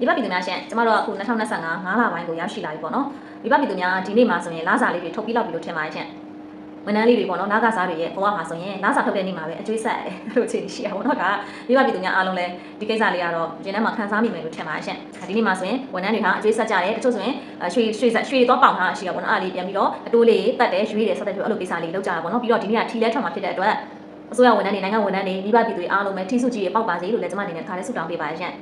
ဒီဘပြည်သူများရှင်ကျမတို့ကအခု2025 5လပိုင်းကိုရောက်ရှိလာပြီပေါ့နော်ဒီဘပြည်သူများဒီနေ့မှာဆိုရင်လစာလေးတွေထုတ်ပြီးလောက်ပြီလို့ထင်ပါတယ်ရှင်ဝန်ထမ်းလေးတွေပေါ့နော်နားကစားတွေရဲ့ဘဝမှာဆိုရင်လစာထုတ်တဲ့နေ့မှာပဲအကျွေးဆက်ရတယ်လို့အခြေအနေရှိရပါတော့ဒါကဒီဘပြည်သူများအားလုံးလည်းဒီကိစ္စလေးကတော့ရင်ထဲမှာခံစားမိမယ်လို့ထင်ပါတယ်ရှင်ဒီနေ့မှာဆိုရင်ဝန်ထမ်းတွေဟာအကျွေးဆက်ကြတယ်တချို့ဆိုရင်ရွှေရွှေရွှေတော့ပေါင်ထားရှိရပါတော့အဲ့ဒါလေးပြန်ပြီးတော့အတိုးလေးတက်တယ်ရွှေတယ်ဆက်တဲ့ပြီးအဲ့လိုကိစ္စလေးလုပ်ကြတာပေါ့နော်ပြီးတော့ဒီနေ့ကထီလဲထွက်မှာဖြစ်တဲ့အတွက်အစိုးရဝန်ထမ်းတွေနိုင်ငံဝန်ထမ်းတွေမိဘပြည်သူတွေအားလုံးပဲထိစုကြည့်ရပေါက်ပါစေလို့လည်းကျွန်မအနေနဲ့ခါလဲဆုတောင်းပေးပါရရှင်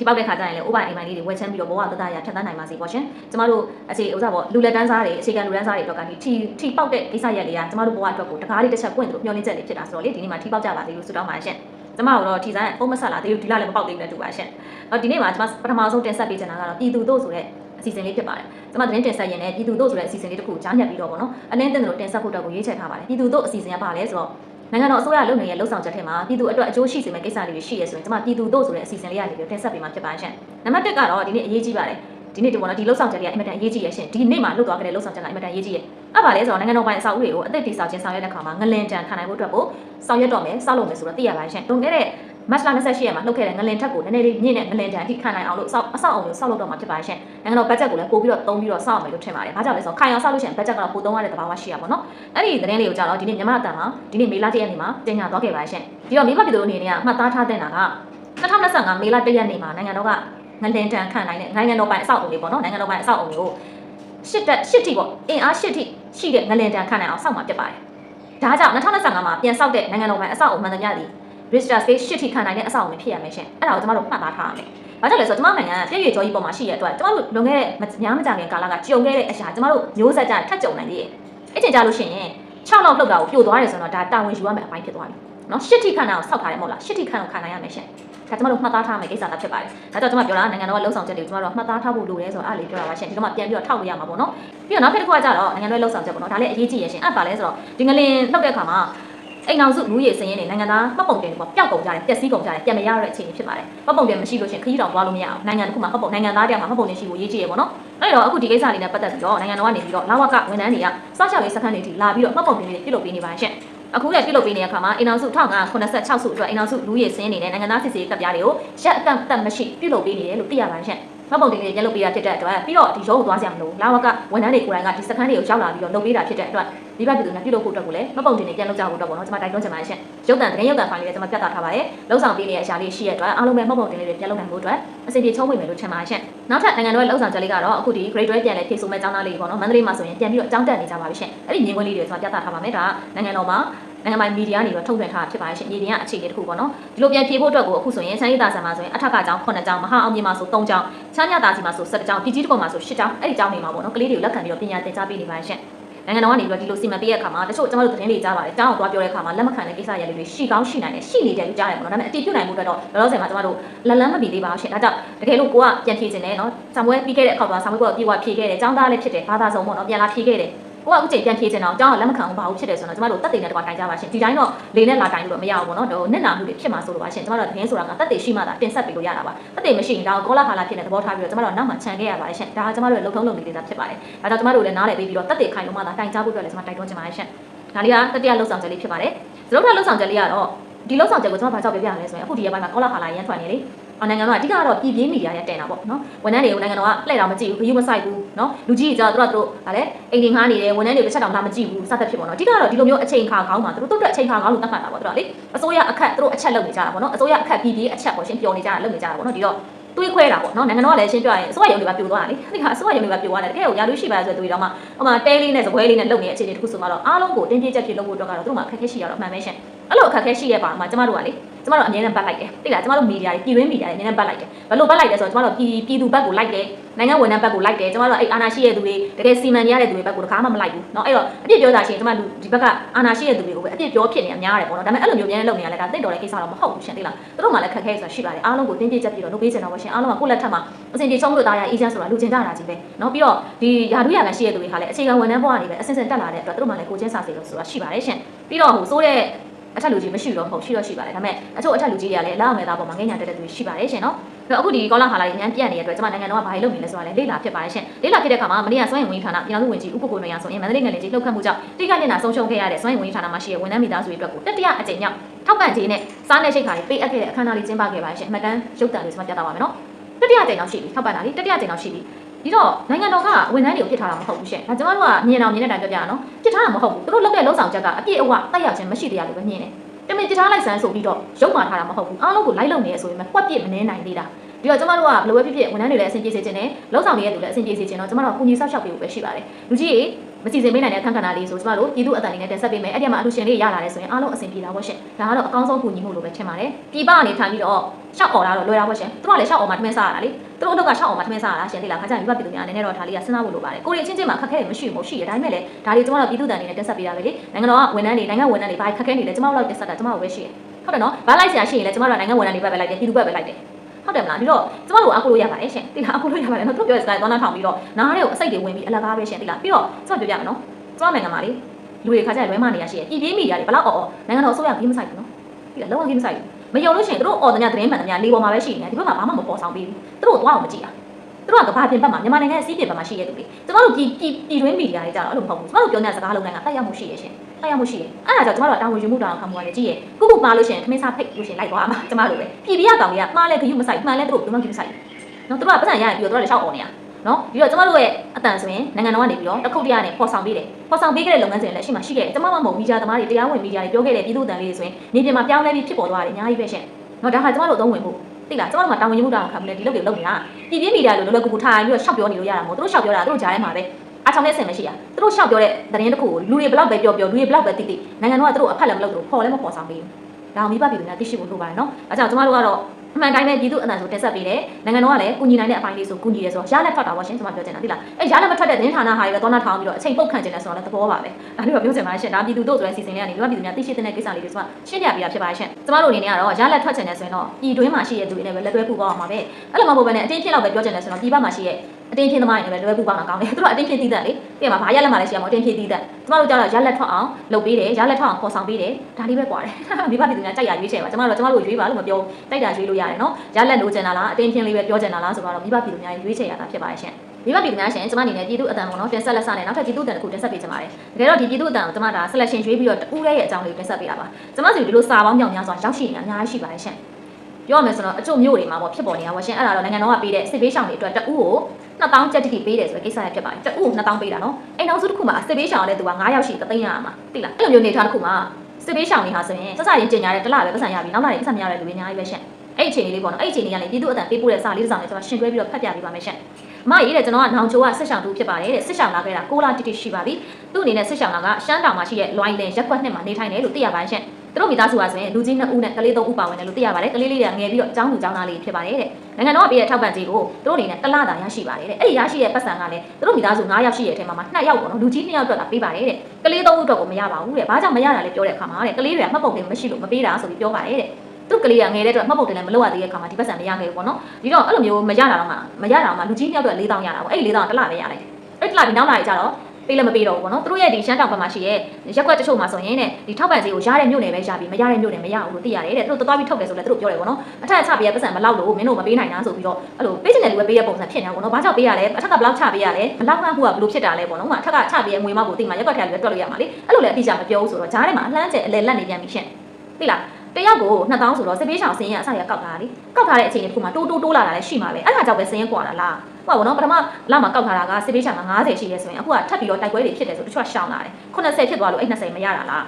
ထိပေါက်တဲ့ခါကျရင်လည်းဥပအိမ်မိုင်လေးတွေဝယ်ချမ်းပြီးတော့ဘဝတတရာဖြတ်သန်းနိုင်ပါစေပေါ့ရှင်ကျမတို့အခြေဥစားပေါ့လူလက်တန်းစားတွေအခြေခံလူတန်းစားတွေအတွက်ကဒီထိထိပေါက်တဲ့ကိစ္စရက်လေးကကျမတို့ဘဝအတွက်ကိုတကားလေးတစ်ချက်ပွင့်တယ်လို့မျှော်လင့်ချက်လေးဖြစ်တာဆိုတော့လေဒီနေ့မှာထိပေါက်ကြပါစေလို့ဆုတောင်းပါရရှင်ကျမတို့တော့ထီဆိုင်ပုံမဆက်လာသေးဘူးဒီလလည်းမပေါက်သေးဘူးနဲ့တူပါရှင်။အော်ဒီနေ့မှာကျမပထမဆုံးတင်ဆက်ပေးချင်တာကတော့ပြည်သူတို့ဆိုတဲ့အစီအစဉ်လေးဖြစ်ပါတယ်။ကျမသတင်းတင်ဆက်ရင်လည်းပြည်သူတို့ဆိုတဲ့အစီအစဉ်လေးတစ်ခုကြားညက်ပြီးတော့ပေါ့နော်။အလင်းတင်တယ်လို့တင်ဆက်ဖို့အတွက်ကိုရွေးချယ်ထားပါတယ်။ပြည်သူတို့အစီအစဉ်ကဘာလဲဆိုတော့ နိုင်ငံတော်အစိုးရလုပ်နေတဲ့လှုပ်ဆောင်ချက်ထဲမှာပြည်သူအတွက်အကျိုးရှိစေမယ့်ကိစ္စတွေရှိရဆိုရင်ကျွန်မပြည်သူတို့ဆိုတဲ့အစီအစဉ်လေးရနေပြီးတင်ဆက်ပေးမှာဖြစ်ပါရှင်။နံပါတ်1ကတော့ဒီနေ့အရေးကြီးပါတယ်။ဒီနေ့ဒီပေါ်တော့ဒီလှုပ်ဆောင်ချက်လေးကအင်မတန်အရေးကြီးရရှင်။ဒီနေ့မှာလှုပ်သွားခဲ့တဲ့လှုပ်ဆောင်ချက်ကအင်မတန်အရေးကြီးရ။အဲ့ပါလဲဆိုတော့နိုင်ငံတော်ပိုင်အဆောက်အဦတွေကိုအသက်တည်ဆောက်ခြင်းဆောင်ရွက်တဲ့အခါမှာငလင်တန်ခံနိုင်ဖို့အတွက်ကိုဆောင်ရွက်တော့မယ်စောက်လုပ်မယ်ဆိုတော့သိရပါရှင်။တုံခဲ့တဲ့ မတ်လ28ရက်မှာလှုပ်ခဲ့တဲ့ငလင်ထက်ကိုနည်းနည်းလေးမြင့်တဲ့ငလင်တန်အထိခံနိုင်အောင်လို့အဆောက်အဆောက်အုံကိုဆောက်လုပ်တော့မှာဖြစ်ပါရှင်။နိုင်ငံတော်ဘတ်ဂျက်ကိုလည်းပို့ပြီးတော့သုံးပြီးတော့ဆောက်အောင်မယ်လို့ထင်ပါတယ်။ဘာကြောင့်လဲဆိုတော့ခိုင်အောင်ဆောက်လို့ရှိရင်ဘတ်ဂျက်ကတော့ပို့သုံးရတဲ့သဘာဝရှိရပါတော့။အဲ့ဒီသတင်းလေးကိုကြာတော့ဒီနေ့မြန်မာအတန်မှာဒီနေ့မေလ1ရက်နေ့မှာတင်ညာသွားခဲ့ပါရှင်။ဒီတော့မိဘပြည်သူတို့အနေနဲ့ကမှတ်သားထားတဲ့နာက2025မေလ1ရက်နေ့မှာနိုင်ငံတော်ကငလင်တန်ခံနိုင်တဲ့နိုင်ငံတော်ပိုင်အဆောက်အုံလေးပေါ့နော်နိုင်ငံတော်ပိုင်အဆောက်အုံလေးကိုရှစ်တက်ရှစ်ထိပေါ့အင်အားရှစ်ထိရှိတဲ့ငလင်တန်ခံနိုင်အောင်ဆောက်မှာဖြစ်ပါတယ်။ဒါကြောင့်2025မှာပြန်ဆောက်တဲ့နိုင်ငံတော်ပိုင်အဆောက်အုံမှန်သမျှဒီ Richter scale ရှစ်ထိခံနိုင်တဲ့အဆောက်အုံတွေဖြစ်ရမယ်ရှင်။အဲ့ဒါကိုကျွန်တော်တို့မှတ်သားထားရမယ်။ဘာကြောင့်လဲဆိုတော့ကျွန်မနိုင်ငံကပြည့်ရည်ကြောကြီးပေါ်မှာရှိရတဲ့အတွက်ကျွန်တော်တို့လွန်ခဲ့တဲ့များမကြခင်ကာလကကြုံခဲ့တဲ့အရာကျွန်တော်တို့မျိုးဆက်ကြထပ်ကြုံနိုင်သေးတယ်။အဲ့ချိန်ကြလို့ရှိရင်6လောက်လှုပ်တာကိုပြိုသွားတယ်ဆိုတော့ဒါတာဝန်ယူရမယ့်အပိုင်းဖြစ်သွားပြီ။နော်ရှစ်ထိခံတာကိုစောက်ထားတယ်မဟုတ်လားရှစ်ထိခံကိုခံနိုင်ရမယ်ရှင်။ဒါကျွန်တော်တို့မှတ်သားထားမယ့်ကိစ္စသာဖြစ်ပါတယ်။ဒါကြောင့်ကျွန်မပြောတာနိုင်ငံတော်ကလှုပ်ဆောင်ချက်တွေကိုကျွန်တော်တို့မှတ်သားထားဖို့လိုတယ်ဆိုတော့အားလေးပြောတာပါရှင်။ဒီတော့မှပြန်ပြီးတော့ထောက်လို့ရမှာပေါ့နော်။ပြီးတော့နောက်တစ်ခုကကြတော့နိုင်ငံတော်လှုပ်ဆောင်ချက်ပေါ့နော်။ဒါလည်းအရေးကြီးရရှင်။အဲ့ပါလဲဆိုတော့ဒီငလင်လှုပ်တဲ့အခါမှာ အိမ်အောင်စုလူရည်စရင်နေနိုင်ငံသားမှတ်ပုံတင်ပေါ့ပျောက်ကုန်ကြတယ်ပျက်စီးကုန်ကြတယ်ပြန်မရတဲ့အခြေအနေဖြစ်ပါတယ်မှတ်ပုံတင်မရှိလို့ရှင်ခရီးတော်သွားလို့မရအောင်နိုင်ငံတစ်ခုမှာမှတ်ပုံနိုင်ငံသားတယောက်မှာမှတ်ပုံတင်ရှိဖို့ရေးကြည့်ရပေါ့နော်အဲ့တော့အခုဒီကိစ္စလေးနဲ့ပတ်သက်ပြီးတော့နိုင်ငံတော်ကနေပြီးတော့လာဝကဝန်ထမ်းတွေကစောင့်ရှောက်ရေးစခန်းတွေထိလာပြီးတော့မှတ်ပုံတင်တွေပြုလုပ်ပေးနေပါရှင့်အခုလည်းပြုလုပ်ပေးနေတဲ့အခါမှာအိမ်အောင်စု1986စုအတွက်အိမ်အောင်စုလူရည်စင်းနေတဲ့နိုင်ငံသားစစ်ဆေးတပ်ပြားတွေကိုရက်အကန့်အသတ်မရှိပြုလုပ်ပေးနေတယ်လို့သိရပါတယ်ရှင့် မှတ်ပုံတင်တွေပြန်လုပ်ပေးတာဖြစ်တဲ့အတွက်ပြီးတော့ဒီရုံးကိုသွားကြမလို့လာဝကဝန်ထမ်းတွေကိုယ်တိုင်ကဒီစခန်းတွေကိုရောက်လာပြီးတော့လုပ်ပေးတာဖြစ်တဲ့အတွက်မိဘပြည်သူများပြုလုပ်ဖို့အတွက်ကိုလည်းမှတ်ပုံတင်တွေပြန်လုပ်ကြဖို့အတွက်ပေါ့နော်ကျွန်မတိုက်တွန်းချင်ပါတယ်ရှင်ရုပ်တံတကယ်ရုပ်တံဖိုင်လေးလည်းကျွန်မပြသထားပါတယ်လောက်ဆောင်ပေးနေတဲ့အရာလေးရှိရတဲ့အတွက်အားလုံးပဲမှတ်ပုံတင်လေးတွေပြန်လုပ်နိုင်ဖို့အတွက်အစီအပြေချုံးဝင်မယ်လို့ထင်ပါတယ်ရှင်နောက်ထပ်နိုင်ငံတော်ရဲ့လောက်ဆောင်ချက်လေးကတော့အခုဒီ grade 12ပြန်လဲဖြည့်ဆို့မဲ့ကျောင်းသားလေးပေါ့နော်မန္တလေးမှာဆိုရင်ပြန်ပြီးတော့ကျောင်းတက်နေကြပါပြီရှင်အဲ့ဒီမြင်ကွင်းလေးတွေကျွန်မပြသထားပါမယ်ဒါနိုင်ငံတော်မှာ နိုင်ငံပိုင်မီဒီယာနေပြီးထုတ်ပြန်ထားတာဖြစ်ပါတယ်ရှင်။မြေပြင်ကအခြေအနေတစ်ခုပေါ့နော်။ဒီလိုပြန်ဖြေဖို့အတွက်ကိုအခုဆိုရင်ချမ်းရည်သာဆန်မှာဆိုရင်အထက်ကကျောင်း9ကျောင်းမဟာအောင်မြေမှာဆို3ကျောင်းချမ်းမြသာစီမှာဆို7ကျောင်းပြည်ကြီးတကုံမှာဆို10ကျောင်းအဲ့ဒီကျောင်းတွေမှာပေါ့နော်ကလေးတွေကိုလက်ခံပြီးတော့ပညာသင်ကြားပေးနေပါတယ်ရှင်။နိုင်ငံတော်ကနေပြီးတော့ဒီလိုစီမံပေးရတဲ့အခါမှာတချို့ကျွန်တော်တို့သတင်းတွေကြားပါတယ်။ကျောင်းကိုသွားပြောတဲ့အခါမှာလက်မခံတဲ့ကိစ္စရလေးတွေရှိကောင်းရှိနိုင်တယ်ရှိနေတယ်လို့ကြားတယ်ပေါ့နော်။ဒါပေမဲ့အတိပြုနိုင်မှုအတွက်တော့လောလောဆယ်မှာကျွန်တော်တို့လက်လန်းမမီသေးပါဘူးရှင်။ဒါကြောင့်တကယ်လို့ကိုကပြန်ဖြေခြင်းနဲ့နော်။ဆံပွဲပြီးခဲ့တဲ့အခါမှာဆံပွဲကပြေဝဖြေခဲ့တယ်။ကျောင်းသားလည်းဖြစ်တယ်။ဘာသာစုံပေါ့နော်။ပြန်လာဖြေခဲ့တယ်။ ကိုကအခုချိန်ပြန်ဖြေချင်အောင်အကြောင်းလက်မခံအောင်ဘာလို့ဖြစ်တယ်ဆိုတော့ကျမတို့တက်တဲ့နဲ့တကွာတိုင်ကြပါရှင်ဒီတိုင်းတော့လေနဲ့လာတိုင်လို့တော့မရဘူးပေါ့နော်တော့နစ်နာမှုတွေဖြစ်မှာဆိုလို့ပါရှင်ကျမတို့သတင်းဆိုတာကတက်တဲ့ရှိမှသာတင်ဆက်ပေးလို့ရတာပါတက်တဲ့မရှိရင်ဒါကိုကောလာဟာလာဖြစ်နေသဘောထားပြီးတော့ကျမတို့နောက်မှခြံခဲ့ရပါတယ်ရှင်ဒါကကျမတို့ရဲ့လုံထုံးလုံနေတဲ့ဖြစ်ပါတယ်ဒါကြောင့်ကျမတို့လည်းနားလည်ပေးပြီးတော့တက်တဲ့ခိုင်လို့မှသာတိုင်ကြဖို့အတွက်လည်းကျမတိုက်တွန်းချင်ပါတယ်ရှင်ဒါလေးကတတိယလှုပ်ဆောင်ချက်လေးဖြစ်ပါတယ်ဇလုံးထလှုပ်ဆောင်ချက်လေးကတော့ ဒီလှုပ်ဆောင်ချက်ကိုကျွန်တော်ဘာကြောင့်ပြပြရလဲဆိုရင်အခုဒီရက်ပိုင်းမှာကောလာဟာလာရန်ထွက်နေလေအော်နိုင်ငံတော်ကအဓိကတော့ပြည်ပြင်းမီဒီယာရဲ့တင်တာပေါ့နော်ဝန်ထမ်းတွေကိုနိုင်ငံတော်ကလှည့်တော်မကြည့်ဘူးဂရုမစိုက်ဘူးနော်လူကြီးကြီးကြတော့သူတို့ဗာလဲအိမ်တွေငှားနေတယ်ဝန်ထမ်းတွေတစ်ချက်တောင်လာမကြည့်ဘူးစသဖြင့်ပေါ့နော်အဓိကတော့ဒီလိုမျိုးအချိန်ခါကောင်းမှာသူတို့တို့အချိန်ခါကောင်းလို့သတ်မှတ်တာပေါ့သူတို့လေအစိုးရအခက်သူတို့အချက်လုပ်နေကြတာပေါ့နော်အစိုးရအခက်ပြည်ပြင်းအချက်ပေါ့ရှင်ပြောနေကြတာလုပ်နေကြတာပေါ့နော်ဒီတော့ တွေးခွဲတာပေါ့နော်နိုင်ငံတော်ကလည်းရှင်းပြရင်အစိုးရရုံတွေကပြိုသွားတာလေဒီကအစိုးရရုံတွေကပြိုသွားတယ်တကယ်ကိုရာလူရှိပါဆိုတဲ့သူတွေတော့မှဟိုမှာတဲလေးနဲ့စပွဲလေးနဲ့လုပ်နေတဲ့အခြေအနေတခုဆိုမှတော့အားလုံးကိုတင်းပြည့်ချက်ဖြစ်လုပ်ဖို့အတွက်ကတော့သူတို့မှအခက်အခဲရှိရတော့အမှန်ပဲရှင်အဲ့လိုအခက်အခဲရှိရဲ့ပါမှာကျမတို့ကလေ ကျမတို့အမြဲတမ်းပတ်လိုက်တယ်သိလားကျမတို့မီဒီယာတွေပြည်တွင်းမီဒီယာတွေအမြဲတမ်းပတ်လိုက်တယ်ဘယ်လိုပတ်လိုက်လဲဆိုတော့ကျမတို့ပြည်ပြည်သူဘက်ကိုလိုက်တယ်နိုင်ငံဝန်ထမ်းဘက်ကိုလိုက်တယ်ကျမတို့အဲ့အာဏာရှိတဲ့သူတွေတကယ်စီမံရတဲ့သူတွေဘက်ကိုတခါမှမလိုက်ဘူးเนาะအဲ့တော့အပြစ်ပြောတာရှိရင်ကျမတို့ဒီဘက်ကအာဏာရှိတဲ့သူတွေကိုပဲအပြစ်ပြောဖြစ်နေတာများတယ်ပေါ့နော်ဒါပေမဲ့အဲ့လိုမျိုးများလုပ်နေရလဲဒါသိတော်တဲ့ကိစ္စတော့မဟုတ်ဘူးရှင်သိလားသူတို့မှလည်းခက်ခဲဆိုတာရှိပါတယ်အားလုံးကိုတင်းပြည့်ချက်ပြီးတော့လုပ်ပေးချင်တော့ရှင်အားလုံးကကိုယ့်လက်ထက်မှာအစဉ်ပြေချုံးလို့တာရအေးချမ်းဆိုတာလူချင်းကြတာကြီးပဲเนาะပြီးတော့ဒီယာဒုရကန်ရှိတဲ့သူတွေဟာလည်းအခြေခံဝန်ထမ်းဘဝကနေပဲအစဉ်စဉ်တက်လာတဲ့အတွက်သူတို့မှလည်းကိုချင်းစာစီလို့ဆိုတာရှိပါတယ်ရှင်ပြီးတော့ဟိုစိုးတဲ့ အထက်လူကြီးမရှိတော့မဟုတ်ရှိတော့ရှိပါတယ်ဒါပေမဲ့အချို့အထက်လူကြီးတွေကလည်းလောက်အောင်မဲ့သားပေါ်မှာငဲ့ညာတက်တဲ့သူတွေရှိပါတယ်ရှင်နော်အဲ့တော့အခုဒီကောလာဟာလာကြီးညံပြတ်နေတဲ့အတွက်ကျွန်မနိုင်ငံတော်ကဘာတွေလုပ်နေလဲဆိုတာလည်းလေ့လာဖြစ်ပါတယ်ရှင်လေ့လာဖြစ်တဲ့အခါမှာမနေ့ကစွမ်းရင်ဝန်ကြီးဌာနပြည်ထောင်စုဝန်ကြီးဥပကိုနေရဆိုရင်မန္တလေးငလင်ကြီးလှုပ်ခတ်မှုကြောင့်တိကျမျက်နှာဆုံးရှုံးခဲ့ရတဲ့စွမ်းရင်ဝန်ကြီးဌာနမှာရှိတဲ့ဝန်ထမ်းမိသားစုတွေအတွက်ကိုတတိယအကြိမ်မြောက်ထောက်ပံ့ခြင်းနဲ့စားနယ်ရှိတ်ခါတွေပေးအပ်ခဲ့တဲ့အခမ်းအနားလေးကျင်းပခဲ့ပါတယ်ရှင်အမှတ်တမ်းရုပ်တံလေးကျွန်မပြသပါမယ်နော်တတိယကြိမ်တော့ရှိပြီထောက်ပံ့တာလေတတိယကြိမ်တော့ရှိပြီ ဒီတော့နိုင်ငံတော်ကဝန်ထမ်းတွေကိုပြစ်ထားတာမဟုတ်ဘူးရှင်ဒါကျမတို့ကမြင်အောင်မြင်တဲ့အတိုင်းပြောပြရနော်ပြစ်ထားတာမဟုတ်ဘူးသူတို့လုပ်တဲ့လုံဆောင်ချက်ကအပြည့်အဝတက်ရောက်ခြင်းမရှိတရားလို့ပဲမြင်တယ်တမင်ပြစ်ထားလိုက်စမ်းဆိုပြီးတော့ရုပ်မာထားတာမဟုတ်ဘူးအားလုံးကိုလိုက်လုံနေရဆိုရင်မှကွက်ပြစ်မနေနိုင်သေးတာဒီတော့ကျမတို့ကဘယ်လိုပဲဖြစ်ဖြစ်ဝန်ထမ်းတွေလည်းအဆင်ပြေစေခြင်းနဲ့လုံဆောင်နေတဲ့သူလည်းအဆင်ပြေစေခြင်းတော့ကျမတို့ကကုညီဆောက်ရှောက်ပေးဖို့ပဲရှိပါတယ်လူကြီးရေမစီစဉ်ပေးနိုင်တဲ့အခန်းကဏ္ဍလေးဆိုကျမတို့ပြည်သူအတန်လေးနဲ့တင်ဆက်ပေးမယ်အဲ့ဒီမှာအလူရှင်လေးရလာတယ်ဆိုရင်အားလုံးအဆင်ပြေတာပေါ့ရှင်ဒါကတော့အကောင်းဆုံးကုညီမှုလို့ပဲထင်ပါတယ်ပြည်ပကနေထိုင်ပြီးတော့ရှောက်អော်တာတော့လွယ်တာပေါ့ရှင်သူတို့ကလည်းရှောက်អော်မှာထမင်းစားရတာလေ သူတို့အလုပ်ကရှောက်អော်မှာထမင်းစားရတာရှင်သိလားခါကျရင်ဒီဘက်ပြည်သူများအနေနဲ့တော့ဒါလေးကစဉ်းစားဖို့လိုပါတယ်ကိုရီအချင်းချင်းမှာခက်ခဲတယ်မရှိဘူးမရှိရဒါပေမဲ့လည်းဒါလေးကျမတို့ပြည်သူတန်လေးနဲ့တင်ဆက်ပေးတာပဲလေနိုင်ငံတော်ကဝန်ထမ်းတွေနိုင်ငံဝန်ထမ်းတွေဘာခက်ခဲနေလဲကျမတို့တော့တင်ဆက်တာကျမတို့ပဲရှိတယ်ဟုတ်တယ်နော်ဘာလိုက်ဆရာရှိရင်လည်းကျမတို့ကနိုင်ငံဝန်ထမ်းတွေဘက်ပဲလိုက်တယ်ပြည်သူဘက်ပဲလိုက်တယ်ဟုတ်တယ်မလားပြီးတော့ကျမတို့အကူလို့ရပါတယ်ရှင်တိလားအကူလို့ရပါတယ်နော်သူပြောတဲ့စကားသွားနာထောင်ပြီးတော့နားတွေကိုအစိတ်တွေဝင်ပြီးအလကားပဲရှင်တိလားပြီးတော့ကျမပြောပြမယ်နော်ကျမနိုင်ငံမှာလေလူတွေခါကျရင်လွဲမနေရရှိရပြည်ပြင်းမီဒီယာတွေဘလောက်အော်အော်နိုင်ငံတော်အစိုးရကြီးမဆိုင်ဘူးနော်တိလားလုံးဝကြီးမဆိုင်ဘူး မယုံလို့ရှိရင်တို့အော်တဲ့ညသတင်းမှန်တဲ့ညလေးပေါ်မှာပဲရှိနေတယ်ဒီဘက်မှာဘာမှမပေါ်ဆောင်ပေးဘူးတို့တော့အောင်မကြည့်တာတို့ကကဘာပြင်ဘက်မှာမြန်မာနိုင်ငံရဲ့စီးပြင်ဘက်မှာရှိရတူလေကျမတို့ပြည်ပြည်ပြည်တွင်းမီဒီယာတွေကြတော့အဲ့လိုမဟုတ်ဘူးကျမတို့ပြောနေတဲ့စကားလုံးတိုင်းကတက်ရောက်မှုရှိရရှင်တက်ရောက်မှုရှိရအဲ့ဒါကြောင့်ကျမတို့တာဝန်ယူမှုတောင်းခံမှုရတယ်ကြည့်ရကုကုပါလို့ရှိရင်ခမင်းစားဖိတ်လို့ရှိရင်လိုက်သွားမှာကျမတို့ပဲပြည်ပြရကောင်ကြီးကမှားလဲခယူမဆိုင်မှန်လဲတို့ဘယ်မှခယူမဆိုင်နော်တို့ကပတ်စံရရင်ပြီးတော့တို့ကလည်းရှောက်အောင်နေရ နော်ပြီးတော့ကျမတို့ရဲ့အတန်ဆိုရင်နိုင်ငံတော်ကနေပြီးတော့တစ်ခုတည်းကနေပေါ်ဆောင်ပေးတယ်ပေါ်ဆောင်ပေးခဲ့တဲ့လုပ်ငန်းစဉ်လည်းရှိမှရှိခဲ့တယ်ကျမမမုံမီဒီယာသမားတွေတရားဝင်မီဒီယာတွေပြောခဲ့တဲ့ပြည်သူ့တန်လေးတွေဆိုရင်နေပြည်မှာပြောင်းလဲပြီးဖြစ်ပေါ်သွားတယ်အများကြီးပဲရှင်နော်ဒါဟာကျမတို့အသုံးဝင်ဖို့သိလားကျမတို့မှာတာဝန်ယူမှုတောင်းခံမှုနဲ့ဒီလုပ်တွေလုပ်နေတာပြည်ပြင်းမီဒီယာလိုလောလောကူကူထိုင်ပြီးတော့ရှောက်ပြောနေလို့ရတာမဟုတ်သူတို့ရှောက်ပြောတာသူတို့ကြားထဲမှာပဲအားချောင်းနဲ့ဆင်မရှိရသူတို့ရှောက်ပြောတဲ့သတင်းတစ်ခုကိုလူတွေဘလောက်ပဲပြောပြောလူတွေဘလောက်ပဲသိသိနိုင်ငံတော်ကသူတို့အဖက်လည်းမလုပ်ဘူးခေါ်လည်းမခေါ်ဆောင်ပေးဘူးဒါအောင်မိဘပြည်သူများသိရှိဖို့လိုပါတယ်နော်အဲကြောင့်ကျမတို့ကတော့ အမှန်တိုင်းပဲပြည်သူအတန်ဆိုတက်ဆက်ပေးတယ်နိုင်ငံတော်ကလည်းကုညီနိုင်တဲ့အပိုင်းလေးဆိုကုညီရဲဆိုရလက်ထွက်တာပေါ့ရှင်ကျွန်မပြောချင်တာသိလားအဲရလက်မထွက်တဲ့သတင်းဌာနဟာတွေပဲသောနာထောင်ပြီးတော့အချိန်ပုတ်ခန့်ခြင်းနဲ့ဆိုတော့လည်းသဘောပါပဲဒါလေးကပြောချင်ပါရှင်ဒါပြည်သူတို့ဆိုတဲ့စီစဉ်လေးကနေပြည်သူများသိရှိတဲ့ကိစ္စလေးတွေဆိုမှရှင်းပြပေးတာဖြစ်ပါရှင်ကျမတို့အနေနဲ့ကတော့ရလက်ထွက်ခြင်းနဲ့ဆိုရင်တော့ပြည်တွင်းမှာရှိတဲ့သူတွေနဲ့ပဲလက်တွဲပူပေါင်းအောင်ပါပဲအဲ့လိုမှမဟုတ်ဘဲနဲ့အတင်းဖြစ်တော့ပဲပြောချင်တယ်ဆိုတော့ပြည်ပမှာရှိတဲ့ အတင်းဖြစ်သမားတွေနဲ့ပဲလွယ်ပူပေါင်းတာကောင်းတယ်သူတို့အတင်းဖြစ်တည်တဲ့လေပြင်မှာဘာရက်လက်မှလည်းရှိရမှာအတင်းဖြစ်တည်တဲ့ကျမတို့ကြတော့ရက်လက်ထွက်အောင်လုပ်ပေးတယ်ရက်လက်ထွက်အောင်ခေါ်ဆောင်ပေးတယ်ဒါလေးပဲကွာတယ်မိဘပြည်သူများကြိုက်ရရွေးချယ်ပါကျမတို့ကျမတို့ရွေးပါလို့မပြောတိုက်တာရွေးလို့ရတယ်နော်ရက်လက်လိုချင်တာလားအတင်းဖြစ်လေးပဲပြောချင်တာလားဆိုတော့မိဘပြည်သူများရွေးချယ်ရတာဖြစ်ပါရဲ့ရှင်မိဘပြည်သူများရှင်ကျမအနေနဲ့ပြည်သူအတန်ပေါ့နော်တင်ဆက်လက်စနဲ့နောက်ထပ်ပြည်သူအတန်တစ်ခုတင်ဆက်ပေးချင်ပါတယ်တကယ်တော့ဒီပြည်သူအတန်ကိုကျမဒါ selection ရွေးပြီးတော့တူးရဲရဲ့အကြောင်းလေးတင်ဆက်ပေးတာပါကျမစီဒီလိုစာပေါင်းမြောင်များစွာရောက်ရှိနေတာအများကြီးရှိပါတယ်ရှင် ပြောရမယ်ဆိုတော့အချို့မျိုးတွေမှာပေါ့ဖြစ်ပေါ်နေတာပေါ့ရှင်အဲ့ဒါတော့နိုင်ငံတော်ကပေးတဲ့စစ်ပေးရှောင်တွေအတွက်တအူးကို2000ကျပ်တိတိပေးတယ်ဆိုတဲ့ကိစ္စရဖြစ်ပါတယ်တအူး2000ပေးတာနော်အိမ်နောက်စုတစ်ခုမှာစစ်ပေးရှောင်လဲသူက9ယောက်ရှိသသိန်းရမှာသိလားအဲ့လိုမျိုးနေထားတစ်ခုမှာစစ်ပေးရှောင်တွေဟာဆိုရင်စစရင်ကျင်ညာတဲ့တစ်လပဲပတ်စံရပြီနောက်လာရင်ပတ်စံမရတဲ့လူတွေအများကြီးပဲရှင်အဲ့အခြေအနေလေးပေါ့နော်အဲ့အခြေအနေကလည်းပြည်သူအတန်ပေးပို့တဲ့စာလေးတစ်စောင်နဲ့ကျွန်တော်ရှင်တွဲပြီးတော့ဖတ်ပြပေးပါမယ်ရှင်မရေးတဲ့ကျွန်တော်ကနောင်ချိုးကစစ်ဆောင်တူဖြစ်ပါတယ်တဲ့စစ်ဆောင်လာခဲ့တာ6လတိတိရှိပါပြီသူ့အနေနဲ့စစ်ဆောင်လာကရှမ်းတောင်မှာရှိတဲ့လွိုင်းလင်ရက်ကွက်နှစ်မှာနေထိုင်တယ်လို့သိရပါတယ်ရှင် သူတို့မိသားစုကဆိုရင်လူကြီး2ဦးနဲ့ကလေး3ဦးပါဝင်တယ်လို့သိရပါတယ်ကလေးလေးတွေကငယ်ပြီးတော့အကြောင်းလူအကြောင်းသားလေးဖြစ်ပါတယ်တဲ့နိုင်ငံတော်ကပေးတဲ့ထောက်ပံ့ကြေးကိုသူတို့အနေနဲ့တစ်လတာရရှိပါတယ်တဲ့အဲ့ဒီရရှိတဲ့ပတ်စံကလည်းသူတို့မိသားစု9ယောက်ရှိတဲ့အထက်မှာ2ယောက်ပေါ့နော်လူကြီး2ယောက်အတွက်သာပေးပါတယ်တဲ့ကလေး3ဦးအတွက်ကိုမရပါဘူးတဲ့ဘာကြောင့်မရတာလဲပြောတဲ့အခါမှာတဲ့ကလေးတွေကမှတ်ပုံတင်မရှိလို့မပေးတာဆိုပြီးပြောပါတယ်တဲ့သူကလေးကငယ်တဲ့အတွက်မှတ်ပုံတင်လည်းမလုပ်ရသေးတဲ့အခါမှာဒီပတ်စံမရခဲ့ဘူးပေါ့နော်ဒီတော့အဲ့လိုမျိုးမရတာတော့မှမရတာတော့မှလူကြီး2ယောက်အတွက်4000ရတာပေါ့အဲ့ဒီ4000တစ်လပဲရလိုက်အဲ့တစ်လပြီးနောက်လာရကြတော့ ပေးလည်းမပေးတော့ဘူးပေါ့နော်သူတို့ရဲ့ဒီရှမ်းတောင်ဘက်မှာရှိရဲ့ရက်ကွက်တချို့မှာဆိုရင်တဲ့ဒီထောက်ပံ့စီကိုရတဲ့မြို့နယ်ပဲရပြီးမရတဲ့မြို့နယ်မရဘူးလို့သိရတယ်တဲ့သူတို့သွားပြီးထုတ်တယ်ဆိုလည်းသူတို့ပြောတယ်ပေါ့နော်အထက်ချပေးရပတ်စံမလောက်လို့မင်းတို့မပေးနိုင်တာဆိုပြီးတော့အဲ့လိုပေးချင်တဲ့လူပဲပေးရပုံစံဖြစ်နေတာပေါ့နော်ဘာကြောင့်ပေးရလဲအထက်ကဘလောက်ချပေးရလဲမလောက်မှမှုကဘလို့ဖြစ်တာလဲပေါ့နော်အထက်ကချပေးရငွေမောက်ကိုသိမှရက်ကွက်ထဲကလည်းတွက်လို့ရမှာလေအဲ့လိုလည်းအတိအကျမပြောဘူးဆိုတော့ဂျားထဲမှာအလှမ်းကျဲအလဲလက်နေပြန်ပြီရှင့်သိလားတယောက်ကို2000ဆိုတော့စစ်ပေးရှောင်စင်းရအစရကောက်ထားတာလေကောက်ထားတဲ့အချိန်တစ်ခုမှာတိုးတိုးတိုးလာတာလည်းရှိမှာပဲအဲ့ဒါကြောင့်ပဲစင်းရကွာတာလား ဟုတ်ပါဘောနော်ပထမလမှာကောက်ထားတာကစစ်ပေးရှောင်က90ရှိရဲဆိုရင်အခုကထပ်ပြီးတော့တိုက်ပွဲတွေဖြစ်တယ်ဆိုတချို့ကရှောင်လာတယ်80ဖြစ်သွားလို့အဲ့20မရတာလား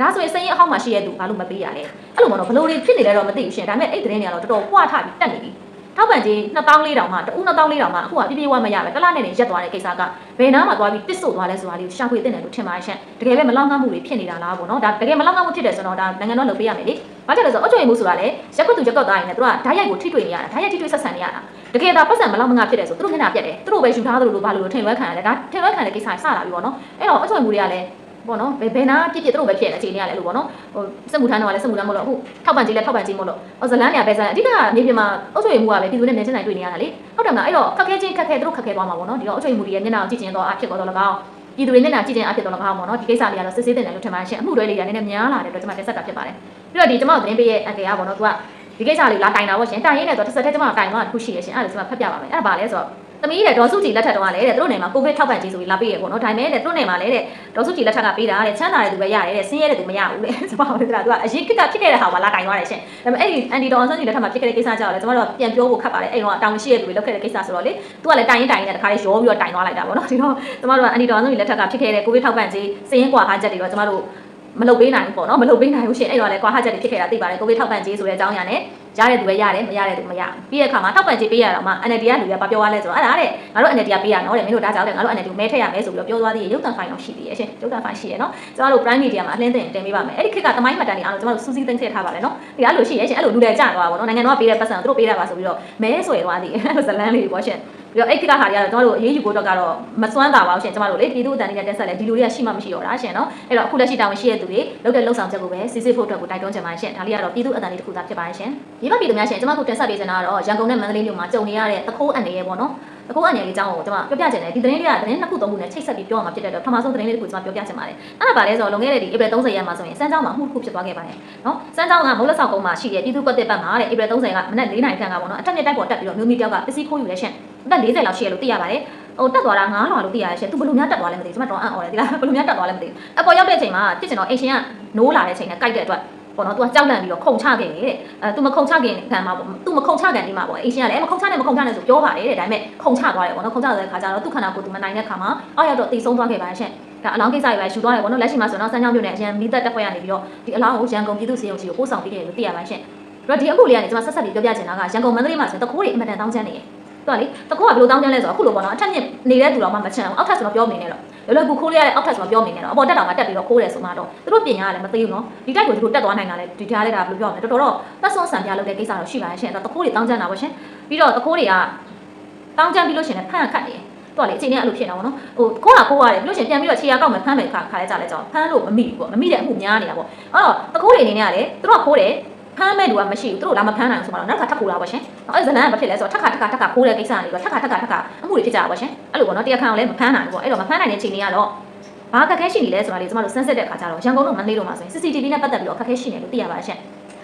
ဒါဆိုရင်စင်းရအဟောက်မှာရှိရသူဘာလို့မပေးရလဲအဲ့လိုမနော်ဘလို့တွေဖြစ်နေလဲတော့မသိဘူးရှင်ဒါပေမဲ့အဲ့သတင်းတွေကတော့တော်တော်ပွားထပြီးတက်နေပြီ ထောက်ပံ့ကြီး2400တောင်မှတဦး2400တောင်မှအခုကပြပြဝမရပဲတစ်လနဲ့နေရက်သွားတဲ့ကိစ္စကဘယ်နားမှာသွားပြီးတစ်ဆို့သွားလဲဆိုတာလေးကိုရှာဖွေသိတယ်လို့ထင်ပါရှင့်တကယ်ပဲမလောက်ငှမှုတွေဖြစ်နေတာလားပေါ့နော်ဒါတကယ်မလောက်ငှမှုဖြစ်တယ်ဆိုတော့ဒါနိုင်ငံတော်လုပ်ပေးရမယ်လေဘာကြောင့်လဲဆိုတော့အကျွေးမှုဆိုတာလေရက်ကွက်သူရက်ကွက်သားတွေနဲ့သူကဓာတ်ရိုက်ကိုထိတွေ့နေရတာဓာတ်ရိုက်ထိတွေ့ဆက်ဆံနေရတာတကယ်ဒါပတ်စံမလောက်မငှဖြစ်တယ်ဆိုသူတို့မျက်နှာပြတ်တယ်သူတို့ပဲယူထားသလိုလိုဘာလို့လို့ထင်လွဲခံရတယ်ဒါထင်လွဲခံတဲ့ကိစ္စစလာပြီပေါ့နော်အဲ့တော့အကျွေးမှုတွေကလည်း ပေါ့နော်ဘယ်ဘယ်နာပြစ်ပြစ်သူတို့ပဲဖြစ်နေအခြေအနေကလည်းလို့ပေါ့နော်ဟိုစက်မှုထမ်းတော့လည်းစက်မှုထမ်းမလို့အခုထောက်ပံ့ကြီးလည်းထောက်ပံ့ကြီးမလို့ဟိုဇလန်းနေရာပဲဇလန်းအဓိကနေပြင်မှာအုပ်ချုပ်ရေးမှုကပဲပြည်သူနဲ့မြန်ချင်းနိုင်တွေ့နေရတာလေဟုတ်တယ်မလားအဲ့တော့ခက်ခဲချင်းခက်ခဲသူတို့ခက်ခဲသွားမှာပေါ့နော်ဒီတော့အုပ်ချုပ်ရေးမှုတွေရဲ့မျက်နှာကိုကြည့်ချင်းတော့အဖြစ်တော့၎င်းပြည်သူတွေမျက်နှာကြည့်ချင်းအဖြစ်တော့၎င်းပေါ့နော်ဒီကိစ္စလေးကတော့စစ်ဆေးတင်တယ်လို့ထင်ပါရှင်အမှုတွေလေးတွေကနည်းနည်းများလာတယ်တော့ကျွန်မတက်ဆက်တာဖြစ်ပါတယ်ပြီးတော့ဒီကျွန်မတို့သတင်းပေးရဲ့အန်တရားပေါ့နော်သူကဒီကိစ္စလေးလာတိုင်တာပေါ့ရှင်တိုင်ရင်းနဲ့တော့တစ်ဆက်တည်းကျွန်မတိုင်တော့တစ်ခုရှိရရှင်အဲ့ဒါကျွန်မဖတ်ပြပါမယ်အဲ့ဒါဘာလဲဆိုတော့ သမီးတဲ့ဒေါ်စုကြည်လက်ထက်တော့ကလည်းတဲ့သူတို့နယ်မှာကိုဗစ်ထောက်ပံ့ကြေးဆိုပြီးလာပေးရပေါ့နော်ဒါပေမဲ့တဲ့သူတို့နယ်မှာလည်းတဲ့ဒေါ်စုကြည်လက်ထက်ကပေးတာတဲ့ချမ်းသာတဲ့သူပဲရတယ်တဲ့ဆင်းရဲတဲ့သူမရဘူးတဲ့ကျမတို့ကသူကအရင်ခက်ကဖြစ်ခဲ့တဲ့ဟာမှာလာကင်သွားတယ်ရှင်ဒါပေမဲ့အဲ့ဒီအန်တီဒေါ်ဆန်းကြည်လက်ထက်မှာဖြစ်ခဲ့တဲ့ကိစ္စကြောင့်လည်းကျမတို့ကပြန်ပြောဖို့ခက်ပါတယ်အဲ့တော့တောင်းရှိတဲ့သူတွေလုပ်ခဲ့တဲ့ကိစ္စဆိုတော့လေသူကလည်းတိုင်ရင်တိုင်ရင်တခါလေးရောပြီးတော့တိုင်သွားလိုက်တာပေါ့နော်ဒီတော့ကျမတို့ကအန်တီဒေါ်ဆန်းကြည်လက်ထက်ကဖြစ်ခဲ့တဲ့ကိုဗစ်ထောက်ပံ့ကြေးစည်ရင်ကွာဟာချက်တွေတော့ကျမတို့မလုပ်ပေးနိုင်ဘူးပေါ့နော်မလုပ်ပေးနိုင်ဘူးရှင်အဲ့တော့လည်းကွာဟာချက်တွေဖြစ်ခဲ့တာသိပါတယ်ကိုဗစ်ထောက်ပံ့ကြေးဆိုတဲ့အကြောင်းအရာနဲ့ ရတဲ့သူပဲရတယ်မရတဲ့သူမရဘူးပြီးတဲ့အခါမှာထောက်ပံ့ကြေးပေးရတော့မှ NLD ကလူကဘာပြောရလဲဆိုတော့အဲ့ဒါတဲ့ငါတို့ NLD ကပေးရနော်တဲ့မင်းတို့ဒါကြောင့်တဲ့ငါတို့ NLD ကိုမဲထည့်ရမယ်ဆိုပြီးတော့ပြောသွားသေးတယ်ရုပ်သံဖိုင်တော့ရှိသေးရဲ့ရှင်ရုပ်သံဖိုင်ရှိရဲ့နော်ကျမတို့ Prime Media မှာအလင်းတင်တင်ပေးပါမယ်အဲ့ဒီခေတ်ကတမိုင်းမှတ်တမ်းတွေအားလုံးကျမတို့စူးစီးသိမ်းထည့်ထားပါလေနော်ဒီအဲ့လိုရှိရဲ့ရှင်အဲ့လိုလူတွေကြာသွားပါဘောနော်နိုင်ငံတော်ကပေးတဲ့ပတ်စံသူတို့ပေးတာပါဆိုပြီးတော့မဲဆွဲသွားသေးတယ်အဲ့လိုဇလန်းလေးတွေပေါ့ရှင်ပြီးတော့အဲ့ခေတ်ကဟာတွေကတော့ကျမတို့အရေးယူဖို့တော့ကတော့မစွမ်းတာပါဘူးရှင်ကျမတို့လေပြည်သူ့အတန်တွေနဲ့တက်ဆက်လဲဒီလူတွေကရှိမှမရှိတော့တာရှင်နော်အဲ့တော့အခုလက်ရှိတာဝန်ရှိတဲ့သူတွေလုပ်တဲ့လှုပ်ဆောင်ချက်ကိုပဲစစ်စစ်ဖို့အတွက်ကိုတိုက်တွန်းချင်ပါတယ်ရှင်ဒါလေးကတော့ပြည်သူ့အတန်တွေတစ်ခုသာဖြစ်ပါတယ်ရှင်ဒီဘက်ပြည်သူများရှင်ကျမတို့တင်ဆက်ပေးချင်တာကတော့ရန်ကုန်နဲ့မန္တလေးမြို့မှာကြုံနေရတဲ့သခိုးအန်တွေရဲ့ပေါ့နော်သခိုးအန်တွေလေးအကြောင်းကိုကျမပြောပြချင်တယ်ဒီသတင်းလေးကသတင်းနှစ်ခုသုံးခုနဲ့ချိတ်ဆက်ပြီးပြောရမှာဖြစ်တဲ့တော့ပထမဆုံးသတင်းလေးတစ်ခုကျမပြောပြချင်ပါတယ်အဲ့ဒါပါလဲဆိုတော့လွန်ခဲ့တဲ့ဒီဧပြီ30ရက်မှာဆိုရင်စမ်းကြောင်းမှာအမှုတစ်ခုဖြစ်သွားခဲ့ပါတယ်နော်စမ်းကြောင်းကမုတ်လက်ဆောင်ကုန်းမှာရှိတဲ့ပြည်သူ့ကွက်တစ်ပတ်မှာတဲ့ဧပြီ30ကမနက်4နာရီခန့်ကပေါ့နော်အထက်မြင့်တိုက်ပေါ်တက်ပြီးတော့မျိုးမီတယောက်ကပစ္စည်းခိုးယူလဲရှင့်အသက်40လောက်ရှိရလို့သိရပါတယ်ဟိုတက်သွားတာ9လွာလို့သိရတယ်ရှင်သူဘယ်လိုများတက်သွားလဲမသိဘူးကျွန်မတော့အံ့ဩတယ်ဒီလားဘယ်လိုများတက်သွားလဲမသိဘူးအပေါ်ရောက်တဲ့အချိန်မှာဖြစ်ချင်တော့အိမ်ရှင်ကနိုးလာတဲ့အချိန်နဲ့ကြိုက်တဲ့အတွက် ပေါ့နော် तू ကကြောက်လန့်ပြီးတော့ခုန်ချခဲ့တယ်တဲ့အဲ तू မခုန်ချခင်ခံမှာပေါ့ तू မခုန်ချခင်ဒီမှာပေါ့အိမ်ရှင်ကလည်းမခုန်ချနဲ့မခုန်ချနဲ့ဆိုပြောပါတယ်တဲ့ဒါပေမဲ့ခုန်ချသွားတယ်ပေါ့နော်ခုန်ချတဲ့ခါကျတော့သူ့ခန္ဓာကိုယ် तू မနိုင်တဲ့ခါမှာအောက်ရောက်တော့တိတ်ဆုံးသွားခဲ့ပါရှင်ဒါအလောင်းကိစ္စတွေပဲရှူသွားတယ်ပေါ့နော်လက်ရှိမှာဆိုတော့စမ်းချောင်းမြို့နယ်အရန်မိသက်တက်ဖွဲ့ရနေပြီးတော့ဒီအလောင်းကိုရန်ကုန်ပြည်သူ့စေယုံကြီးကိုပို့ဆောင်ပေးခဲ့တယ်လို့သိရပါရှင်အဲ့တော့ဒီအခုလေးကနေကျွန်မဆက်ဆက်ပြီးပြောပြချင်တာကရန်ကုန်မန္တလေးမှာဆိုတခိုးတွေအမတန်တောင်းချမ်းနေတယ် သူကလေတကောကဘယ်လိုတောင်းကျမ်းလဲဆိုတော့အခုလိုပေါ့နော်အထက်မြင့်နေတဲ့သူတော်မှမချမ်းအောင်အောက်ထပ်ဆိုတော့ပြောနေတယ်တော့လောလောကူခိုးလိုက်ရတဲ့အောက်ထပ်ဆိုတော့ပြောနေတယ်တော့အပေါ်တက်တောင်မှတက်ပြီးတော့ခိုးတယ်ဆိုမှတော့သူတို့ပြင်ရလည်းမသိဘူးနော်ဒီတိုက်ကိုသူတို့တက်သွားနိုင်တာလဲဒီကြားလဲတာဘယ်လိုပြောမလဲတော်တော်တော့သက်ဆုံးဆံပြလုပ်တဲ့ကိစ္စတော့ရှိပါရဲ့ရှင်တော့တခိုးတွေတောင်းကျမ်းတာပေါ့ရှင်ပြီးတော့တခိုးတွေကတောင်းကျမ်းပြီးလို့ရှင်လည်းဖန်ခတ်နေတယ်သူကလေအချိန်နဲ့အဲ့လိုဖြစ်နေတာပေါ့နော်ဟိုခိုးတာခိုးရတယ်ပြီးလို့ရှင်ပြန်ပြီးတော့ခြေရကောက်မယ်ဖမ်းမယ်ခါခါလဲကြလဲကြောင်းဖမ်းလို့မမိဘူးပေါ့မမိတဲ့အမှုများနေတာပေါ့အဲ့တော့တခိုးတွေအနေနဲ့ကလေသူတို့ကခိုးတယ် ဖမ်းမဲ့သူကမရှိဘူးသူတို့လာမဖမ်းနိုင်ဘူးဆိုတော့နောက်တစ်ခါထပ်ခိုးတာပေါ့ရှင်အဲ့ဇလန်ကဘာဖြစ်လဲဆိုတော့ထပ်ခါထပ်ခါထပ်ခါခိုးတဲ့ကိစ္စတွေပေါ့ထပ်ခါထပ်ခါထပ်ခါအမှုတွေဖြစ်ကြတာပေါ့ရှင်အဲ့လိုပေါ့နော်တရားခံအောင်လည်းမဖမ်းနိုင်ဘူးပေါ့အဲ့တော့မဖမ်းနိုင်တဲ့ချိန်တွေကတော့ဘာအခက်ခဲရှိနေလဲဆိုတာလေကျမတို့စမ်းစစ်တဲ့အခါကျတော့ရန်ကုန်တို့မန္တလေးတို့မှာဆိုရင် CCTV နဲ့ပတ်သက်ပြီးတော့အခက်ခဲရှိနေလို့သိရပါရှင့်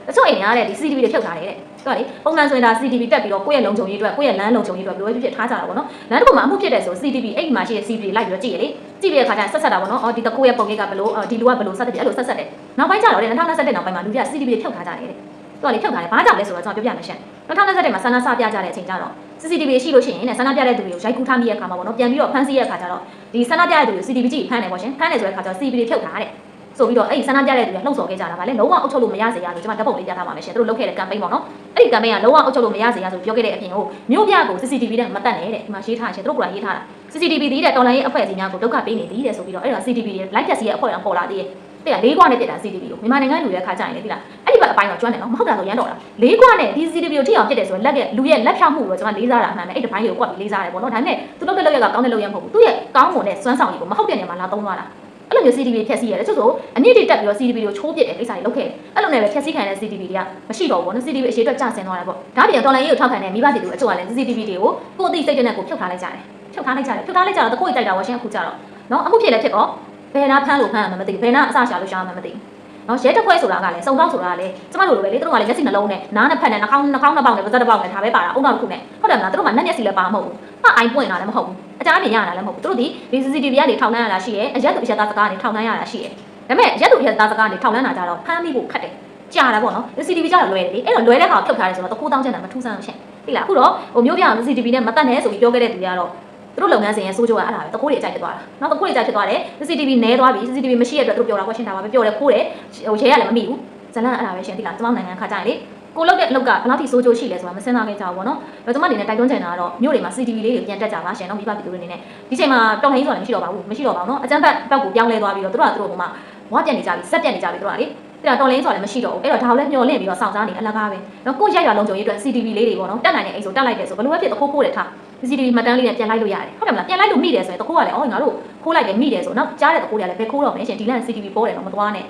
တချို့အိမ်တွေကလည်းဒီ CCTV တွေဖြုတ်ထားတယ်တဲ့သူကလေပုံမှန်ဆိုရင်ဒါ CCTV တက်ပြီးတော့ကိုယ့်ရဲ့လုံခြုံရေးအတွက်ကိုယ့်ရဲ့လမ်းလုံခြုံရေးအတွက်ဘယ်လိုပဲဖြစ်ဖြစ်ထားကြတာပေါ့နော်လမ်းတစ်ခုမှာအမှုဖြစ်တယ်ဆို CCTV အဲ့ဒီမှာရှိတဲ့ CCTV လိုက်ပြီးတော့ကြည့်ရလေကြည့်ပြီးတဲ့အခါကျရင်ဆက်ဆက်တာပေါ့နော်အော်ဒီတကိုယ့်ရဲ့ပုံရိပ်ကဘယ်လိုအော်ဒီလူကဘယ်လိုဆက်တယ်အဲ့လိုဆက်ဆက်တယ် နောက်ပိုင်းကျတော့လေ2021နောက်ပိုင်းမှာလူတွေက CCTV တွေဖြုတ်ထားကြတယ်တဲ့သူကလေဖြုတ်ထားတယ်ဘာကြောင့်လဲဆိုတော့ကျွန်တော်ပြောပြမယ်ရှင့်2021မှာဆန္ဒစပြကြတဲ့အချိန်ကျတော့ CCTV ရှိလို့ရှိရင်ねဆန္ဒပြတဲ့သူတွေကိုရိုက်ကူးထားမိတဲ့အခါမှာပေါ့နော်ပြန်ပြီးတော့ဖမ်းဆီးတဲ့အခါကျတော့ဒီဆန္ဒပြတဲ့သူတွေကို CCTV ကြည့်ဖမ်းတယ်ပေါ့ရှင်ဖမ်းတယ်ဆိုတဲ့အခါကျတော့ CCTV တွေဖြုတ်ထားတဲ့ဆိုပြီးတော့အဲ့ဒီဆန္ဒပြတဲ့သူတွေလှုပ်ဆော်ခဲ့ကြတာဗာလေလုံးဝအုပ်ချုပ်လို့မရစေရလို့ကျွန်မဓာတ်ပုံလေးပြထားပါမယ်ရှင်သူတို့လုပ်ခဲ့တဲ့ campaign ပေါ့နော်အဲ့ဒီ campaign ကလုံးဝအုပ်ချုပ်လို့မရစေရဆိုပြောခဲ့တဲ့အပြင်ကိုမြို့ပြကို CCTV နဲ့မတက်နဲ့တဲ့ဒီမှာရေးထားရှင်သူတို့ကရေးထားတာ CCTV ဒီတဲ့တော်လိုင်းရေးအဖွဲ့အစည်းများကိုဒုက္ခပေးနေသည်တဲ့ဆိုပြီးတော့အဲ့ဒါ CCTV ရဲ့ live test ရဲ့အဖွဲ့အပေါ်လာသေးတယ် တဲ့လေးကွာနဲ့ပြစ်တာ CCTV ကိုမြန်မာနိုင်ငံလူရဲ့ခါကြရင်လေဒီလားအဲ့ဒီဘက်အပိုင်းတော့ကျွမ်းတယ်နော်မဟုတ်တာဆိုရမ်းတော့တာလေးကွာနဲ့ဒီ CCTV ကိုထိအောင်ပြစ်တယ်ဆိုရင်လက်ရဲ့လူရဲ့လက်ဖြောက်မှုကိုကျွန်မလေးစားတာအမှန်ပဲအဲ့ဒီဘိုင်းကိုကွက်ပြီးလေးစားတယ်ပေါ့နော်ဒါပေမဲ့သူတို့တဲ့လောက်ရကကောင်းတဲ့လောက်ရမဟုတ်ဘူးသူရဲ့ကောင်းမွန်တဲ့စွမ်းဆောင်ရည်ကိုမဟုတ်တဲ့နေရာမှာလာသုံးသွားတာအဲ့လိုမျိုး CCTV ဖြက်စီးရတယ်ချို့ဆိုအနည်းတိတက်ပြီးတော့ CCTV ကိုချိုးပစ်တယ်ကိစ္စတွေလုပ်ခဲ့တယ်အဲ့လိုနဲ့ပဲဖြက်စီးခံတဲ့ CCTV တွေကမရှိတော့ဘူးပေါ့နော် CCTV အရှိအတွက်ကျဆင်းသွားတယ်ပေါ့ဒါပြင်တော်လိုင်းရေးကိုထောက်ခံတဲ့မိဘတွေတို့အချို့ကလည်း CCTV တွေကိုကိုယ်အသိစိတ်နဲ့ကိုဖြုတ်ထားလိုက်ကြတယ်ဖြုတ်ထားလိုက်ကြတယ်ဖြုတ်ထားလိုက်ကြတော့တကိုယ်ကြိုက်တာဝရှင်အခုကြတော့နော်အမှုဖြစ်လဲဖြစ်တော့ ဘယ်နာဖမ်းလို့ဖမ်းရမှာမသိဘူးဘယ်နာအစရှာလို့ရှာရမှာမသိဘူးနော်ရဲတစ်ခွဲဆိုတာကလည်းစုံတော့ဆိုတာကလည်းကျမတို့လိုပဲလေသူတို့ကလည်းမျက်စိနှလုံးနဲ့နားနဲ့ဖက်နဲ့နှာခေါင်းနှာခေါင်းနှစ်ပေါက်နဲ့ပါးစပ်တစ်ပေါက်နဲ့ဒါပဲပါတာအုံနောက်တစ်ခုနဲ့ဟုတ်တယ်မလားသူတို့ကနက်မျက်စိလည်းပါမဟုတ်ဘူးဟာအိုင်ပွင့်တာလည်းမဟုတ်ဘူးအကြမ်းမြင်ရတာလည်းမဟုတ်ဘူးသူတို့ဒီဒီ CCTV ကနေထောက်နှမ်းရတာရှိရဲအရက်သူအရက်သားစကားကနေထောက်နှမ်းရတာရှိရဲဒါပေမဲ့ရက်သူအရက်သားစကားကနေထောက်နှမ်းတာကြတော့ဖမ်းမိဖို့ခက်တယ်ကြာတာပေါ့နော် CCTV ကြတော့လွယ်တယ်လေအဲ့တော့လွယ်တဲ့ခါကိုဖြုတ်ထားတယ်ဆိုတော့တခိုးတောင်းချင်တာမထူးဆန်းဘူးရှင်သိလားအခုတော့ဟိုမျိုးပြအောင် CCTV နဲ့မတက်နဲ့ဆိုပြီးပြောခဲ့တဲ့သူတွေကတော့ သူတို့လုပ်ငန်းစဉ်ရဲ့စိုးကျိုးကအဲ့ဒါပဲတခိုးတွေအကြိုက်ဖြစ်သွားတာနော်တခိုးတွေအကြိုက်ဖြစ်သွားတယ် CCTV နဲသွားပြီ CCTV မရှိတဲ့အတွက်သူတို့ပြောတာကွာရှင်းတာပါပဲပြောတယ်ခိုးတယ်ဟိုရဲရလည်းမမိဘူးဇလန်အဲ့ဒါပဲရှင်သိလားကျွန်မနိုင်ငံခါကြရင်လေကိုလုတ်တဲ့အလုပ်ကဘယ်လောက်ထိစိုးကျိုးရှိလဲဆိုတာမစင်စားခဲ့ကြဘူးပေါ့နော်။ဒါကျွန်မအနေနဲ့တိုက်တွန်းချင်တာကတော့မြို့တွေမှာ CCTV လေးတွေပြန်တက်ကြပါရှင်နော်မိဘပြည်သူတွေအနေနဲ့ဒီချိန်မှာတော်လှန်ရေးဆိုတာလည်းမရှိတော့ပါဘူးမရှိတော့ပါဘူးနော်။အကြမ်းဖက်ဘက်ကိုပြောင်းလဲသွားပြီးတော့သူတို့ကသူတို့ကမှဝါပြက်နေကြပြီစက်ပြက်နေကြပြီသူတို့ကလေအဲ့တော့တော်လင်းဆိုတာလည်းမရှိတော့ဘူးအဲ့တော့ဒါကိုလည်းမျောလင့်ပြီးတော့စောင့်စားနေအလကားပဲနော်ကိုရက်ရွာလုံးကြုံရေးအတွက် CCTV လေးတွေပေါ့နော်တက်နိုင်တဲ့အိမ်ဆိုတက်လိုက်တယ်ဆိုဘယ်လိုပဲဖြစ်တခိုးခိုးတယ်ထား CCTV မှတ်တမ်းလေးနဲ့ပြန်လိုက်လို့ရတယ်ဟုတ်တယ်မလားပြန်လိုက်လို့မိတယ်ဆိုရင်တခိုးကလည်းအော်ငါတို့ခိုးလိုက်တယ်မိတယ်ဆိုတော့ကြားတဲ့တခိုးတွေကလည်းဘယ်ခိုးတော့မလဲရှင်ဒီလန် CCTV ပေါ်တယ်တော့မသွားနဲ့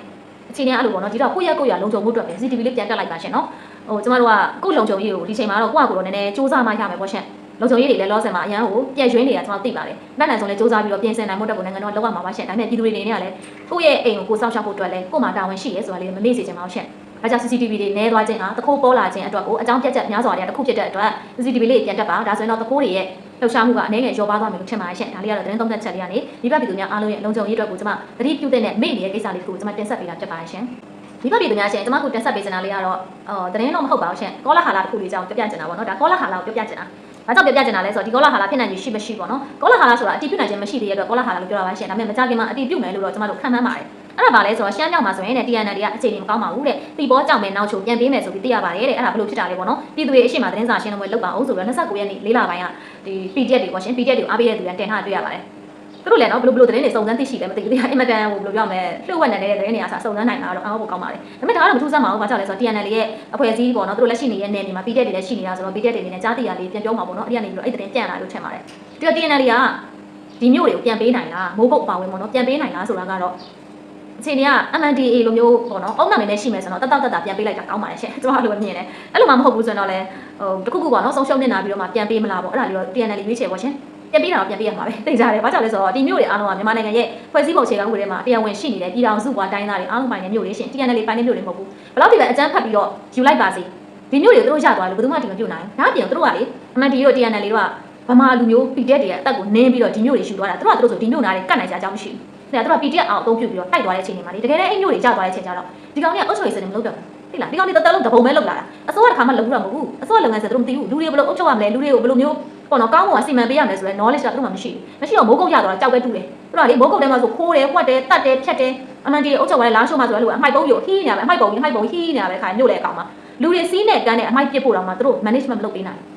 အချိန်နဲ့အဲ့လိုပေါ့နော်ဒီတော့ကိုရက်ကိုရလုံးကြုံမှုအတွက်ပဲ CCTV လေးပြန်တက်လိုက်ပါရှင်နော်ဟိုကျမတို့ကကိုလုံကြုံရေးကိုဒီချိန်မှာတော့ကိုကကိုတော့နည်းနည်းစူးစမ်းမှရမယ်ပေါ့ရှင်လုံခြုံရေးတွေလည်းလောဆယ်မှာအရန်ကိုပြည့်ရွှင်းနေတာကျွန်တော်သိပါတယ်။နိုင်နိုင်ဆုံးလည်းစူးစမ်းပြီးတော့ပြင်ဆင်နိုင်မှုတက်ကိုနိုင်ငံတော်လောက်ရမှာပါရှင့်။ဒါပေမဲ့ပြည်သူတွေအနေနဲ့ကလည်းကိုယ့်ရဲ့အိမ်ကိုကိုစောင့်ရှောက်ဖို့အတွက်လည်းကို့မှာတာဝန်ရှိရဲဆိုတာလေးမမေ့စေချင်ပါဘူးရှင့်။ ဒါကြောင့် CCTV တွေနဲသွားခြင်းဟာတခိုးပေါ်လာခြင်းအတွက်ကိုအကြောင်းပြတ်ချက်များစွာတွေကတစ်ခုဖြစ်တဲ့အတွက် CCTV လေးပြန်တက်ပါ။ဒါဆိုရင်တော့တခိုးတွေရဲ့လှုပ်ရှားမှုကအနေငယ်ရောပါသွားမယ်လို့ထင်ပါတယ်ရှင့်ဒါလေးကတော့သတင်းသုံးသပ်ချက်လေးကနေဒီဘက်ပြည်သူများအားလုံးရဲ့လုံခြုံရေးအတွက်ကိုကျွန်မသတိပြုတဲ့နဲ့မိနေတဲ့ကိစ္စလေးကိုကျွန်မတင်ဆက်ပေးတာဖြစ်ပါတယ်ရှင်ဒီဘက်ပြည်သူများရှင်ကျွန်မကိုတင်ဆက်ပေးချင်တာလေးကတော့အော်သတင်းတော့မဟုတ်ပါဘူးရှင်ကောလာဟာလာတစ်ခုလေးကြောင်းပြပြချင်တာပေါ့နော်ဒါကောလာဟာလာကိုပြပြချင်တာဘာကြောင့်ပြပြချင်တာလဲဆိုတော့ဒီကောလာဟာလာဖြစ်နိုင်ခြင်းရှိမရှိပေါ့နော်ကောလာဟာလာဆိုတာအတိပြုနိုင်ခြင်းမရှိသေးတဲ့အတွက်ကောလာဟာလာလို့ပြောတာပါရှင်ဒါပေမဲ့မကြခင်မှာအတိပြုမယ်လို့တော့ကျွန်မတို့ခံမှန်းပါတယ် အဲ့ဒါပါလဲဆိုတော့ရှမ်းမြောက်မှာဆိုရင်တဲ့ TNL တွေကအခြေအနေမကောင်းပါဘူးတဲ့တီဘောကြောင့်ပဲနောက်ချိုပြန်ပေးမယ်ဆိုပြီးသိရပါတယ်တဲ့အဲ့ဒါဘယ်လိုဖြစ်တာလဲပေါ့နော်ပြည်သူတွေအရှိမသတင်းစာရှင်းလင်းပွဲလုပ်ပါအောင်ဆိုပြီးတော့29ရက်နေ့လေးလပိုင်းကဒီ PDF တွေပေါ့ရှင် PDF တွေကိုအားပေးတဲ့သူတွေတင်ထားတွေ့ရပါတယ်သူတို့လည်းနော်ဘယ်လိုဘယ်လိုသတင်းတွေစုံစမ်းသိရှိလဲမသိဘူးဒီကအင်မတန်ဟိုဘယ်လိုပြောမလဲလှုပ်ဝက်နေတဲ့သတင်းတွေအစားစုံစမ်းနိုင်တာတော့အားဖို့ကောင်းပါတယ်ဒါပေမဲ့ဒါကတော့မထူးဆန်းပါဘူးဘာကြောင့်လဲဆိုတော့ TNL ရဲ့အဖွဲ့အစည်းပေါ့နော်သူတို့လက်ရှိနေတဲ့နယ်မြေမှာ PDF တွေလည်းရှိနေတာဆိုတော့ PDF တွေအနေနဲ့ကြားသိရလေးပြန်ပြောမှာပေါ့နော်အဲ့ဒီကနေပြီးတော့အဲ့ဒီသတင်းကြံ့လာလို့ထင်ပါတယ်ဒီတော့ TNL ကဒီမျိုးတွေကိုပြန်ပေးနိုင်လားမိုးကုတ်ပါဝင်ပေါ့နော်ပြန်ပေးနိုင်လားဆိုတာကတော့ အချိန်တွေက MNDA လိုမျိုးပေါ့နော်အုံနာမည်နဲ့ရှိမယ်ဆိုတော့တတ်တတ်တတ်ပြန်ပေးလိုက်တာကောင်းပါတယ်ရှင့်ကျွန်တော်အဲ့လိုမြင်တယ်အဲ့လိုမှမဟုတ်ဘူးဆိုတော့လည်းဟိုတခုခုပေါ့နော်ဆုံးရှုံးနေတာပြီးတော့မှပြန်ပေးမလားပေါ့အဲ့ဒါလေးတော့ TNL ရွေးချယ်ပေါ့ရှင်ပြန်ပေးတာတော့ပြန်ပေးရမှာပဲသိကြတယ်ဘာကြောင့်လဲဆိုတော့ဒီမျိုးတွေအားလုံးကမြန်မာနိုင်ငံရဲ့ဖွဲ့စည်းပုံအခြေခံဥပဒေမှာတရားဝင်ရှိနေတဲ့ပြည်ထောင်စုဘွားတိုင်းသားတွေအားလုံးပိုင်တဲ့မျိုးတွေရှင် TNL ပိုင်တဲ့မျိုးတွေမဟုတ်ဘူးဘယ်လောက်ဒီပဲအကြမ်းဖက်ပြီးတော့ယူလိုက်ပါစေဒီမျိုးတွေကိုသူတို့ရသွားလို့ဘယ်သူမှဒီမပြုတ်နိုင်ဘူးဒါအပြင်သူတို့ကလေအမှန်တီတို့ TNL တို့ကဗမာလူမျိုး PDF တွေရဲ့အသက်ကိုနင်းပြီးတော့ဒီမျိုးတွေယူသွားတာသူတို့ကသူတို့ဆိုဒီမျိုးနာတွေကတ်နိုင်ကြအကြောင်းမရှိဘူး ဒါကသူတို့ PDF အောင်အသုံးပြုပြီးတော့တိုက်သွားတဲ့အချိန်တွေမှာလေတကယ်လည်းအဲ့မျိုးတွေကြာသွားတဲ့အချိန်ကျတော့ဒီကောင်ကြီးကအုပ်ချုပ်ရေးစနစ်မလုပ်တော့ဘူးသိလားဒီကောင်ကြီးတော်တော်လုံးတပုံပဲလုပ်လာတာအစိုးရတစ်ခါမှလုပ်ဘူးတော့မဟုတ်ဘူးအစိုးရလုပ်ငန်းဆိုသူတို့မသိဘူးလူတွေဘယ်လိုအုပ်ချုပ်ရမလဲလူတွေကိုဘယ်လိုမျိုးပေါ့နော်ကောင်းကောင်းအစီမံပေးရမလဲဆိုတော့ knowledge ကသူတို့မှမရှိဘူးမရှိတော့မိုးကုတ်ရတော့ကြောက်ပဲတူတယ်သူတို့ကလေမိုးကုတ်ထဲမှာဆိုခိုးတယ်၊ကွက်တယ်၊တတ်တယ်၊ဖြတ်တယ်အမှန်တည်းအုပ်ချုပ်ရတဲ့လားရှုံးမှဆိုတော့လူကအမိုက်ပုံးပြိုဟီးနေရပဲအမိုက်ပုံးကြီးအမိုက်ပုံးဟီးနေရပဲခါညို့လေအကောင်မှာလူတွေစီးနဲ့ကန်းနဲ့အမိုက်ပစ်ဖို့တော့မှသူတို့ management မလုပ်ပေးနိုင်ဘူး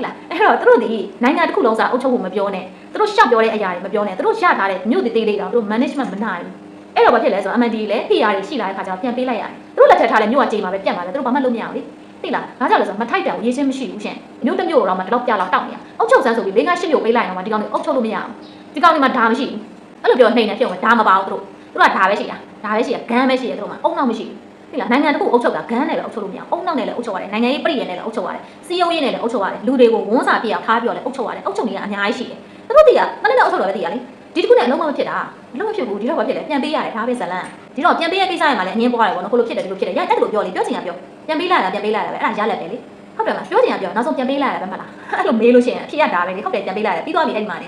သိလားအဲ့တော့သူတို့ဒီနိုင်ငံတစ်ခုလုံးစာအုပ်ချုပ်ဖို့မပြောနဲ့သူတို့ရှောက်ပြောတဲ့အရာတွေမပြောနဲ့သူတို့ရထားတဲ့မြို့သေးသေးလေးတော့သူတို့ management မနိုင်ဘူးအဲ့တော့ဘာဖြစ်လဲဆိုတော့ MND လည်း PR တွေရှိလာတဲ့ခါကျတော့ပြန်ပေးလိုက်ရတယ်သူတို့လက်ထပ်ထားတဲ့မြို့ကချိန်မှာပဲပြတ်သွားတယ်သူတို့ဘာမှလုပ်မရဘူးလေသိလားဘာကြောင့်လဲဆိုတော့မထိုက်တန်ဘူးရေးချင်းမရှိဘူးရှင်မြို့တစ်မြို့တော့မှတော့ပြလာတောက်နေရအုပ်ချုပ်စမ်းဆိုပြီး၄၅၈မြို့ပေးလိုက်တော့မှဒီကောင်တွေအုပ်ချုပ်လို့မရဘူးဒီကောင်တွေမှာဓာမရှိဘူးအဲ့လိုပြောနှိမ့်နေပြုံးမှာဓာမပါဘူးသူတို့သူတို့ကဓာပဲရှိတာဓာပဲရှိတာဂန်းပဲရှိတယ်သူတို့မှာအုံနောက်မရှိဘူး သိလားနိုင်ငံတစ်ခုအုပ်ချုပ်တာဂန်းနဲ့ပဲအုပ်ချုပ်လို့မရအောင်အုံနောက်နဲ့လည်းအုပ်ချုပ်ရတယ်နိုင်ငံရေးပြည်ရည်နဲ့လည်းအုပ်ချုပ်ရတယ်စီယုံရေးနဲ့လည်းအုပ်ချုပ်ရတယ်လူတွေကိုဝန်းစာပြအောင်ထားပြီးတော့လည်းအုပ်ချုပ်ရတယ်အုပ်ချုပ်နေရအများကြီးရှိတယ်သူတို့တည်းကမနေ့ကအုပ်ချုပ်တော့ပဲတည်းကလေဒီတစ်ခုနဲ့အလုံးမဖြစ်တာအလုံးမဖြစ်ဘူးဒီတော့ဘာဖြစ်လဲပြန်ပေးရတယ်ဒါပဲဇလန်ဒီတော့ပြန်ပေးရကိစ္စရမှာလည်းအငင်းပွားတယ်ပေါ့နော်ခုလိုဖြစ်တယ်ဒီလိုဖြစ်တယ်ရအဲ့လိုပြောလေပြောချင်တာပြောပြန်ပေးလိုက်တာပြန်ပေးလိုက်တာပဲအဲ့ဒါရလက်ပဲလေဟုတ်တယ်မလားပြောချင်တာပြောနောက်ဆုံးပြန်ပေးလိုက်ရတာပဲမလားအဲ့လိုမေးလို့ရှိရင်ဖြစ်ရတာပဲလေဟုတ်တယ်ပြန်ပေးလိုက်တယ်ပြီးသွားပြီအဲ့ဒီမှာနေ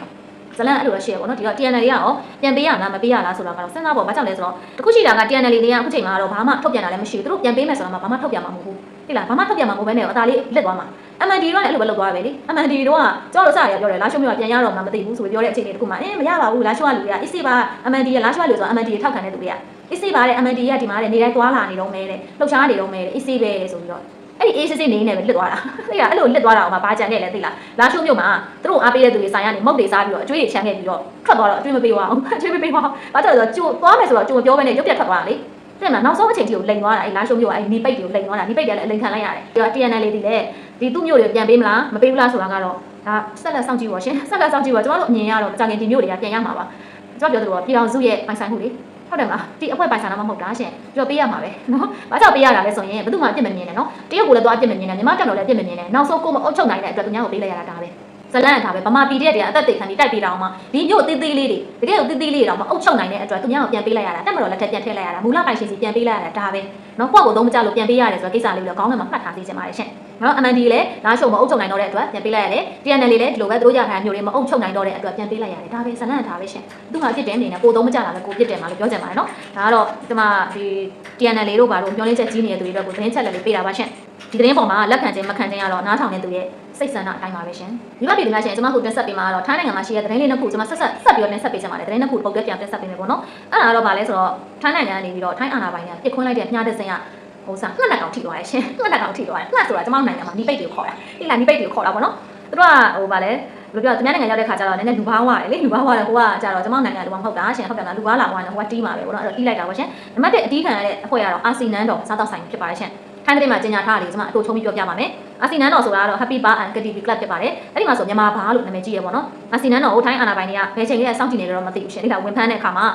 ဇလန်အဲ့လိုတော့ရှိရပေါ့နော်ဒီတော့ TNL ကရောပြန်ပေးရလားမပေးရလားဆိုတော့ကတော့စဉ်းစားဖို့ဘာကြောင့်လဲဆိုတော့တခုရှိတာက TNL တွေကအခုချိန်မှာတော့ဘာမှထုတ်ပြန်တာလည်းမရှိဘူးသူတို့ပြန်ပေးမယ်ဆိုတော့မှဘာမှထုတ်ပြန်မှာမဟုတ်ဘူးတိလားဘာမှထုတ်ပြန်မှာမဟုတ်ဘဲနဲ့အသာလေးလက်သွားမှာ MND တော့လည်းအဲ့လိုပဲလုပ်သွားပဲလေ MND တော့ကကျွန်တော်တို့စရပြောတယ်လာရှုံးမျိုးကပြန်ရတော့မှမသိဘူးဆိုပြီးပြောတဲ့အချိန်လေးတခုမှအင်းမရပါဘူးလာရှုံးကလူတွေက AC ပါ MND ရဲ့လာရှုံးကလူဆို MND ထောက်ခံတဲ့သူတွေက AC ပါတဲ့ MND ကဒီမှာတဲ့နေတိုင်းသွားလာနေတော့မဲတဲ့လှုပ်ရှားနေတော့မဲတဲ့ AC ပဲတဲ့ဆိုပြီးတော့ အဲ့ဒီ AC စစ်နေနေပဲလစ်သွားတာသိလားအဲ့လိုလစ်သွားတာအောင်မှဘာကြံခဲ့လဲသိလားလာရှုံးမျိုးမှာသူတို့အားပေးတဲ့သူတွေဆိုင်ကနေမုတ်တွေစားပြီးတော့အကျွေးတွေချမ်းခဲ့ပြီးတော့ထွက်သွားတော့အကျွေးမပေးပါဘူးအကျွေးမပေးပါဘူးဘာကြောင့်လဲဆိုတော့ကျိုးသွားမယ်ဆိုတော့ကျိုးမပြောဘဲနဲ့ရုပ်ပြတ်ထွက်သွားတာလေတဲ့မှာနောက်ဆုံးအချိန်ထိကိုလိန်သွားတာအဲ့လာရှုံးမျိုးကအဲ့နီပိတ်တွေကိုလိန်သွားတာနီပိတ်တယ်လည်းအလိန်ခံလိုက်ရတယ်ဒီတော့ TNL လေးဒီလေဒီသူ့မျိုးတွေပြန်ပေးမလားမပေးဘူးလားဆိုတာကတော့ဒါဆက်လက်စောင့်ကြည့်ပါရှင်ဆက်လက်စောင့်ကြည့်ပါကျွန်တော်တို့အမြင်ရတော့ကြာခင်ဒီမျိုးတွေကပြန်ရမှာပါကျွန်တော်ပြောသလိုပြည်အောင်စုရဲ့ပိုင်ဆိုင်မှုတွေ ဟုတ်တယ်မလားဒီအဖွဲပိုင်ဆိုင်တာမှမဟုတ်တာရှင်ပြီးတော့ပေးရမှာပဲနော်ဘာကြောင့်ပေးရတာလဲဆိုရင်ဘယ်သူမှအပြစ်မမြင်နဲ့နော်တရုတ်ကိုလည်းသွားအပြစ်မမြင်နဲ့မြန်မာတက်တော်လည်းအပြစ်မမြင်နဲ့နောက်ဆုံးကိုမအုပ်ချုပ်နိုင်တဲ့အတွက်သူများကိုပေးလိုက်ရတာဒါပဲဇလန်ထားပဲဗမာပြည်တဲ့တည်းကအသက်သေခံပြီးတိုက်ပေးတာအောင်မှဒီမျိုးသေးသေးလေးတွေတကယ်ကိုသေးသေးလေးတွေတော့မအုပ်ချုပ်နိုင်တဲ့အတွက်သူများကိုပြန်ပေးလိုက်ရတာတက်မတော်လက်ထက်ပြန်ထည့်လိုက်ရတာမူလပိုင်ရှင်စီပြန်ပေးလိုက်ရတာဒါပဲနော်ကိုယ့်ကိုသုံးမကြလို့ပြန်ပေးရတယ်ဆိုတော့ကိစ္စလေးပြီးတော့ခေါင်းထဲမှာမှတ်ထားသေးချင်ပါတယ်ရှင် နော် MND လည်းလာရှုံမအုပ်ချုပ်နိုင်တော့တဲ့အတွက်ပြန်ပေးလိုက်ရတယ် TNL လည်းဒီလိုပဲသူတို့ရထားမျိုးတွေမအုပ်ချုပ်နိုင်တော့တဲ့အတွက်ပြန်ပေးလိုက်ရတယ်ဒါပဲဇလန်ထားပဲရှင်သူကဖြစ်တယ်အနေနဲ့ကိုသုံးမကြတာပဲကိုဖြစ်တယ်မှာလို့ပြောချင်ပါတယ်နော်ဒါကတော့ဒီမှာဒီ TNL တို့ဘာလို့ပြောင်းလဲချက်ကြီးနေတဲ့သူတွေအတွက်ကိုသတင်းချက်လက်လေးပေးတာပါရှင်ဒီသတင်းပေါ်မှာလက်ခံခြင်းမခံခြင်းကတော့နားထောင်နေသူရဲ့စိတ်ဆန္ဒအတိုင်းပါပဲရှင်ဒီမှာပြည်သူများရှင်ကျွန်မတို့တင်ဆက်ပေးမှာကတော့ထိုင်းနိုင်ငံမှာရှိတဲ့သတင်းလေးနှစ်ခုကျွန်မဆက်ဆက်ဆက်ပြီးတော့တင်ဆက်ပေးချင်ပါတယ်သတင်းနှစ်ခုပုံပြပြန်တင်ဆက်ပေးမယ်ပေါ့နော်အဲ့ဒါကတော့ဗာလဲဆိုတော့ထိုင်းနိုင်ငံကနေပြီးတော့ထိုင်းအာဏာပိုင်တွေကပြစ်ခွန်းလိုက်တဲ့ညတဲ့စင်က ဟိုစားငှက်နှက်ကောင်ထိသွားတယ်ရှင်ငှက်နှက်ကောင်ထိသွားတယ်ငှက်ဆိုတာကျွန်မတို့နိုင်ငံမှာနီးပိတ်တွေကိုခေါ်တာဒီလားနီးပိတ်တွေကိုခေါ်တာပေါ့နော်သူတို့ကဟိုဗာလဲဘယ်လိုပြောသူများနိုင်ငံရောက်တဲ့ခါကျတော့နည်းနည်းလူဘာဝရတယ်လေလူဘာဝတယ်ဟိုကကျတော့ကျွန်မနိုင်ငံလူဘာမဟုတ်တာရှင်ဟုတ်တယ်မလားလူဘာလာဝါနဲ့ဟိုကတီးမှာပဲပေါ့နော်အဲ့တော့တီးလိုက်တာပေါ့ရှင်နံပါတ်1အတီးခံရတဲ့အဖွဲ့ကတော့အာစီနန်တော်စားတော့ဆိုင်ဖြစ်ပါတယ်ရှင်ထိုင်းတဲ့မှာကျင်ညာထားတယ်ကျွန်မအတူချုံပြီးပြောပြပါမယ်အာစီနန်တော်ဆိုတာကတော့ Happy Bar and KTV Club ဖြစ်ပါတယ်အဲ့ဒီမှာဆိုမြန်မာဘာလို့နာမည်ကြီးရပေါ့နော်အာစီနန်တော်ကိုထိုင်းအာနာပိုင်တွေကဘယ်ချိန်လေးစောင့်ကြည့်နေတယ်တော့မသိဘူးရှင်ဒီကဝင်ဖမ်းတဲ့အခါမှာ